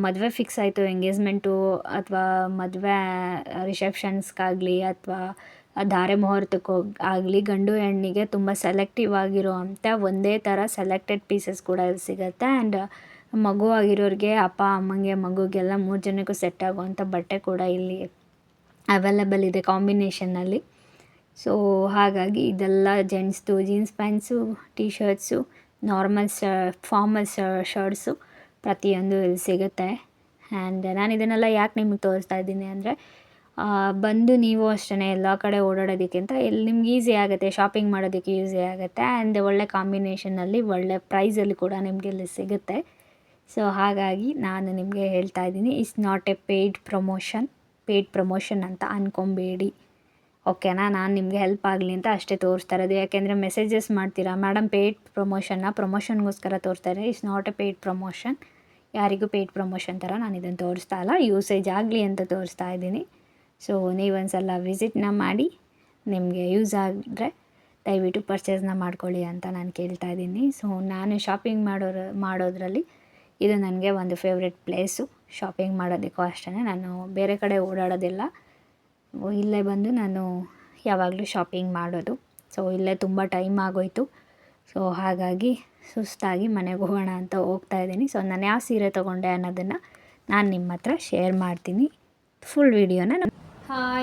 ಮದುವೆ ಫಿಕ್ಸ್ ಆಯಿತು ಎಂಗೇಜ್ಮೆಂಟು ಅಥವಾ ಮದುವೆ ರಿಸೆಪ್ಷನ್ಸ್ಗಾಗಲಿ ಅಥವಾ ಧಾರೆ ಮುಹೂರ್ತಕ್ಕೆ ಆಗಲಿ ಗಂಡು ಹೆಣ್ಣಿಗೆ ತುಂಬ ಸೆಲೆಕ್ಟಿವ್ ಆಗಿರುವಂಥ ಒಂದೇ ಥರ ಸೆಲೆಕ್ಟೆಡ್ ಪೀಸಸ್ ಕೂಡ ಇಲ್ಲಿ ಸಿಗುತ್ತೆ. ಆ್ಯಂಡ್ ಮಗು ಆಗಿರೋರಿಗೆ ಅಪ್ಪ, ಅಮ್ಮಂಗೆ, ಮಗುಗೆಲ್ಲ ಮೂರು ಜನಕ್ಕೂ ಸೆಟ್ ಆಗುವಂಥ ಬಟ್ಟೆ ಕೂಡ ಇಲ್ಲಿ ಅವೈಲಬಲ್ ಇದೆ ಕಾಂಬಿನೇಷನ್ನಲ್ಲಿ ಸೊ ಹಾಗಾಗಿ ಇದೆಲ್ಲ ಜೆಂಟ್ಸ್ದು jeans pants T shirts normal ಶ ಫಾರ್ಮಲ್ ಶರ್ಟ್ಸು ಪ್ರತಿಯೊಂದು ಇಲ್ಲಿ ಸಿಗುತ್ತೆ. ಆ್ಯಂಡ್ ನಾನು ಇದನ್ನೆಲ್ಲ ಯಾಕೆ ನಿಮಗೆ ತೋರಿಸ್ತಾ ಇದ್ದೀನಿ ಅಂದರೆ ಬಂದು ನೀವು ಅಷ್ಟೇ ಎಲ್ಲ ಕಡೆ ಓಡಾಡೋದಕ್ಕಿಂತ ಎಲ್ಲಿ ನಿಮ್ಗೆ ಈಸಿ ಆಗುತ್ತೆ ಶಾಪಿಂಗ್ ಮಾಡೋದಕ್ಕೆ ಈಸಿ ಆಗುತ್ತೆ ಆ್ಯಂಡ್ ಒಳ್ಳೆ ಕಾಂಬಿನೇಷನಲ್ಲಿ ಒಳ್ಳೆ ಪ್ರೈಸಲ್ಲಿ ಕೂಡ ನಿಮಗೆ ಇಲ್ಲಿ ಸಿಗುತ್ತೆ. ಸೊ ಹಾಗಾಗಿ ನಾನು ನಿಮಗೆ ಹೇಳ್ತಾ ಇದ್ದೀನಿ it's not a paid promotion paid promotion ಅಂತ ಅಂದ್ಕೊಬೇಡಿ ಓಕೆನಾ ನಾನು ನಿಮಗೆ ಹೆಲ್ಪ್ ಆಗಲಿ ಅಂತ ಅಷ್ಟೇ ತೋರಿಸ್ತಾ ಇರೋದು. ಯಾಕೆಂದರೆ ಮೆಸೇಜಸ್ ಮಾಡ್ತೀರಾ ಮೇಡಮ್ ಪೇಯ್ಡ್ ಪ್ರಮೋಷನ್ನ ಪ್ರಮೋಷನ್ಗೋಸ್ಕರ ತೋರಿಸ್ತಾರೆ it's not a paid promotion ಯಾರಿಗೂ ಪೇಯ್ಡ್ ಪ್ರಮೋಷನ್ ಥರ ನಾನು ಇದನ್ನು ತೋರಿಸ್ತಾ ಇಲ್ಲ ಯೂಸೇಜ್ ಆಗಲಿ ಅಂತ ತೋರಿಸ್ತಾ ಇದ್ದೀನಿ. ಸೊ ನೀವೊಂದು ಸಲ ವಿಸಿಟ್ನ ಮಾಡಿ, ನಿಮಗೆ ಯೂಸ್ ಆದರೆ ದಯವಿಟ್ಟು ಪರ್ಚೇಸ್ನ ಮಾಡ್ಕೊಳ್ಳಿ ಅಂತ ನಾನು ಕೇಳ್ತಾ ಇದ್ದೀನಿ. ಸೊ ನಾನು ಶಾಪಿಂಗ್ ಮಾಡೋರು, ಮಾಡೋದ್ರಲ್ಲಿ ಇದು ನನಗೆ ಒಂದು ಫೇವ್ರೆಟ್ ಪ್ಲೇಸು ಶಾಪಿಂಗ್ ಮಾಡೋದಕ್ಕೂ ಅಷ್ಟೇ ನಾನು ಬೇರೆ ಕಡೆ ಓಡಾಡೋದಿಲ್ಲ. ಇಲ್ಲೇ ಬಂದು ನಾನು ಯಾವಾಗಲೂ ಶಾಪಿಂಗ್ ಮಾಡೋದು. ಸೊ ಇಲ್ಲೇ ತುಂಬ ಟೈಮ್ ಆಗೋಯಿತು. ಸೊ ಹಾಗಾಗಿ ಸುಸ್ತಾಗಿ ಮನೆಗೆ ಹೋಗೋಣ ಅಂತ ಹೋಗ್ತಾ ಇದ್ದೀನಿ. ಸೊ ನಾನು ಯಾವ ಸೀರೆ ತೊಗೊಂಡೆ ಅನ್ನೋದನ್ನು ನಾನು ನಿಮ್ಮ ಹತ್ರ ಶೇರ್ ಮಾಡ್ತೀನಿ. ಫುಲ್ ವೀಡಿಯೋನ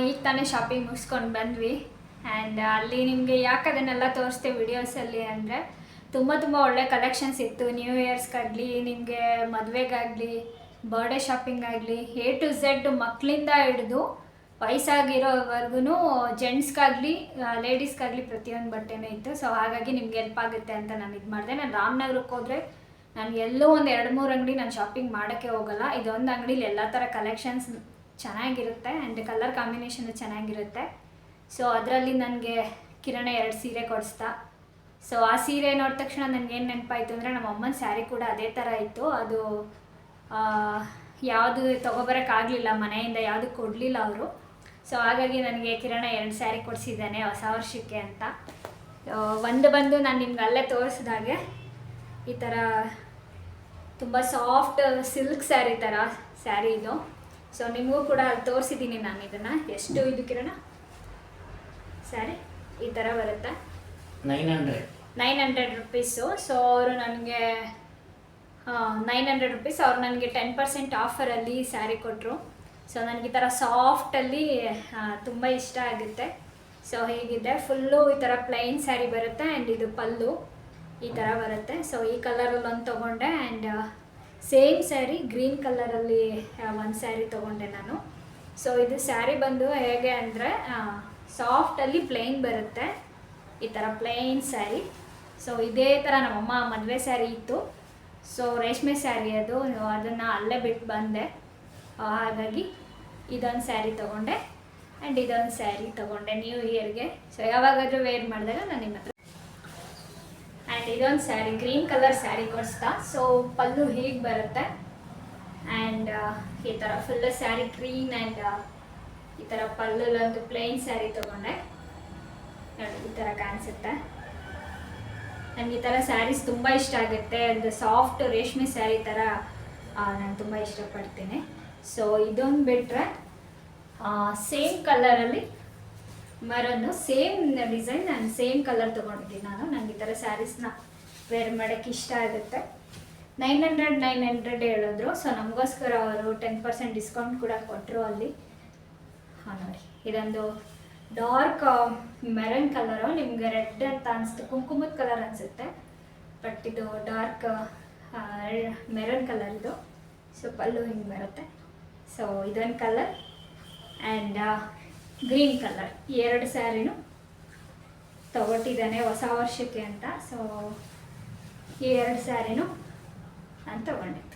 ಈಗ ತಾನೇ ಶಾಪಿಂಗ್ ಮುಗಿಸ್ಕೊಂಡು ಬಂದ್ವಿ. ಆ್ಯಂಡ್ ಅಲ್ಲಿ ನಿಮಗೆ ಯಾಕೆ ಅದನ್ನೆಲ್ಲ ತೋರಿಸ್ತೆ ವಿಡಿಯೋಸಲ್ಲಿ ಅಂದರೆ ತುಂಬ ತುಂಬ ಒಳ್ಳೆ ಕಲೆಕ್ಷನ್ಸ್ ಇತ್ತು. ನ್ಯೂ ಇಯರ್ಸ್ಗಾಗಲಿ ನಿಮಗೆ ಮದುವೆಗಾಗಲಿ ಬರ್ಡೇ ಶಾಪಿಂಗ್ ಆಗಲಿ ಎ ಟು ಝೆಡ್ ಮಕ್ಕಳಿಂದ ಹಿಡಿದು ವಯಸ್ಸಾಗಿರೋವರೆಗೂ ಜೆಂಟ್ಸ್ಗಾಗಲಿ ಲೇಡೀಸ್ಗಾಗಲಿ ಪ್ರತಿಯೊಂದು ಬಟ್ಟೆನೇ ಇತ್ತು. ಸೊ ಹಾಗಾಗಿ ನಿಮ್ಗೆ ಹೆಲ್ಪ್ ಆಗುತ್ತೆ ಅಂತ ನಾನು ಇದು ಮಾಡಿದೆ. ನಾನು ರಾಮನಗರಕ್ಕೆ ಹೋದರೆ ನಾನು ಎಲ್ಲೋ ಒಂದು ಎರಡು ಮೂರು ಅಂಗಡಿ ನಾನು ಶಾಪಿಂಗ್ ಮಾಡೋಕ್ಕೆ ಹೋಗಲ್ಲ. ಇದೊಂದು ಅಂಗಡೀಲಿ ಎಲ್ಲ ಥರ ಕಲೆಕ್ಷನ್ಸ್ ಚೆನ್ನಾಗಿರುತ್ತೆ ಆ್ಯಂಡ್ ಕಲರ್ ಕಾಂಬಿನೇಷನ್ ಚೆನ್ನಾಗಿರುತ್ತೆ. ಸೊ ಅದರಲ್ಲಿ ನನಗೆ ಕಿರಣ ಎರಡು ಸೀರೆ ಕೊಡಿಸ್ತಾ. ಸೊ ಆ ಸೀರೆ ನೋಡಿದ ತಕ್ಷಣ ನನಗೆ ಏನು ನೆನಪಾಯಿತು ಅಂದರೆ ನಮ್ಮ ಅಮ್ಮನ ಸ್ಯಾರಿ ಕೂಡ ಅದೇ ಥರ ಇತ್ತು. ಅದು ಯಾವುದು ತೊಗೊಬರೋಕ್ಕಾಗಲಿಲ್ಲ ಮನೆಯಿಂದ ಯಾವುದು ಕೊಡಲಿಲ್ಲ ಅವರು. ಸೊ ಹಾಗಾಗಿ ನನಗೆ ಕಿರಣ ಎರಡು ಸ್ಯಾರಿ ಕೊಡಿಸಿದ್ದಾನೆ ಹೊಸ ವರ್ಷಕ್ಕೆ ಅಂತ. ಒಂದು ಬಂದು ನಾನು ನಿಮ್ಗೆ ಅಲ್ಲೇ ತೋರಿಸಿದಾಗೆ ಈ ಥರ ತುಂಬ ಸಾಫ್ಟ್ ಸಿಲ್ಕ್ ಸ್ಯಾರಿ ಥರ ಸ್ಯಾರಿ ಇದು. ಸೊ ನಿಮಗೂ ಕೂಡ ಅಲ್ಲಿ ತೋರಿಸಿದ್ದೀನಿ ನಾನು ಇದನ್ನು. ಎಷ್ಟು ಇದು ಕಿರಣ? ಸ್ಯಾರಿ ಈ ಥರ ಬರುತ್ತೆ. Nine hundred nine hundred rupees so ಅವರು ನನಗೆ ನೈನ್ ಹಂಡ್ರೆಡ್ ರುಪೀಸ್ ಅವ್ರು ನನಗೆ ಟೆನ್ ಪರ್ಸೆಂಟ್ ಆಫರಲ್ಲಿ ಸ್ಯಾರಿ ಕೊಟ್ಟರು ಸೊ ನನಗೆ ಈ ಥರ ಸಾಫ್ಟಲ್ಲಿ ತುಂಬ ಇಷ್ಟ ಆಗುತ್ತೆ. ಸೊ ಹೀಗಿದೆ. ಫುಲ್ಲು ಈ ಥರ ಪ್ಲೈನ್ ಸ್ಯಾರಿ ಬರುತ್ತೆ ಆ್ಯಂಡ್ ಇದು ಪಲ್ಲು ಈ ಥರ ಬರುತ್ತೆ. ಸೊ ಈ ಕಲರಲ್ಲಿ ಒಂದು ತೊಗೊಂಡೆ ಆ್ಯಂಡ್ ಸೇಮ್ ಸ್ಯಾರಿ ಗ್ರೀನ್ ಕಲರಲ್ಲಿ ಒಂದು ಸ್ಯಾರಿ ತೊಗೊಂಡೆ ನಾನು. ಸೊ ಇದು ಸ್ಯಾರಿ ಬಂದು ಹೇಗೆ ಅಂದರೆ ಸಾಫ್ಟಲ್ಲಿ ಪ್ಲೈನ್ ಬರುತ್ತೆ. ಈ ಥರ ಪ್ಲೈನ್ ಸ್ಯಾರಿ ಸೊ ಇದೇ ಥರ ನಮ್ಮಮ್ಮ ಮದುವೆ ಸ್ಯಾರಿ ಇತ್ತು. ಸೊ ರೇಷ್ಮೆ ಸ್ಯಾರಿ ಅದು. ಅದನ್ನು ಅಲ್ಲೇ ಬಿಟ್ಟು ಬಂದೆ. ಹಾಗಾಗಿ ಇದೊಂದು ಸ್ಯಾರಿ ತೊಗೊಂಡೆ. ಆ್ಯಂಡ್ ಇದೊಂದು ಸ್ಯಾರಿ ತೊಗೊಂಡೆ. ನ್ಯೂ ಇಯರ್ಗೆ ಸೊ ಯಾವಾಗಾದರೂ ವೇರ್ ಮಾಡಿದಾಗ ನಾನು ನಿಮ್ಮ ಹತ್ರ ಆ್ಯಂಡ್ ಇದೊಂದು ಸ್ಯಾರಿ ಗ್ರೀನ್ ಕಲರ್ ಸ್ಯಾರಿ ಕೊಡಿಸ್ತಾ. ಸೊ ಪಲ್ಲು ಹೀಗೆ ಬರುತ್ತೆ. ಆ್ಯಂಡ್ ಈ ಥರ ಫುಲ್ ಸ್ಯಾರಿ ಗ್ರೀನ್ ಆ್ಯಂಡ್ ಈ ಥರ ಪಲ್ಲಲ್ಲೊಂದು ಪ್ಲೈನ್ ಸ್ಯಾರಿ ತೊಗೊಂಡೆ. ನೋಡಿ, ಈ ಥರ ಕಾಣಿಸುತ್ತೆ. ನನಗೆ ಈ ಥರ ಸ್ಯಾರೀಸ್ ತುಂಬ ಇಷ್ಟ ಆಗುತ್ತೆ. ಅದು ಸಾಫ್ಟ್ ರೇಷ್ಮೆ ಸ್ಯಾರಿ ಥರ ನಾನು ತುಂಬ ಇಷ್ಟಪಡ್ತೀನಿ. ಸೊ ಇದೊಂದು ಬಿಟ್ಟರೆ ಸೇಮ್ ಕಲರಲ್ಲಿ ಮರನ್ನು ಸೇಮ್ ಡಿಸೈನ್ ನಾನು ಸೇಮ್ ಕಲರ್ ತೊಗೊಂಡಿದ್ದೀನಿ ನಾನು. ನನಗೆ ಈ ಥರ ಸ್ಯಾರೀಸ್ನ ವೇರ್ ಮಾಡೋಕ್ಕೆ ಇಷ್ಟ ಆಗುತ್ತೆ. ನೈನ್ ಹಂಡ್ರೆಡ್ ನೈನ್ ಹಂಡ್ರೆಡ್ ಹೇಳಿದ್ರು. ಸೊ ನಮಗೋಸ್ಕರ ಅವರು ಟೆನ್ ಪರ್ಸೆಂಟ್ ಡಿಸ್ಕೌಂಟ್ ಕೂಡ ಕೊಟ್ಟರು ಅಲ್ಲಿ. ಹಾಂ, ನೋಡಿ. ಇದೊಂದು ಡಾರ್ಕ್ ಮೆರನ್ ಕಲರು ನಿಮಗೆ ರೆಡ್ ಅಂತ ಅನಿಸ್ತು. ಕುಂಕುಮದ ಕಲರ್ ಅನಿಸುತ್ತೆ. ಬಟ್ ಇದು ಡಾರ್ಕ್ ಮೆರನ್ ಕಲರ್ ಇದು. ಸೊ ಪಲ್ಲು ಹಿಂಗೆ ಬರುತ್ತೆ. ಸೊ ಇದೊಂದು ಕಲರ್ ಆ್ಯಂಡ್ ಗ್ರೀನ್ ಕಲರ್ ಎರಡು ಸ್ಯಾರಿನೂ ತಗೊಟ್ಟಿದ್ದಾನೆ ಹೊಸ ವರ್ಷಕ್ಕೆ ಅಂತ. ಸೊ ಈ ಎರಡು ಸ್ಯಾರಿನೂ ನಾನು ತಗೊಂಡೆ.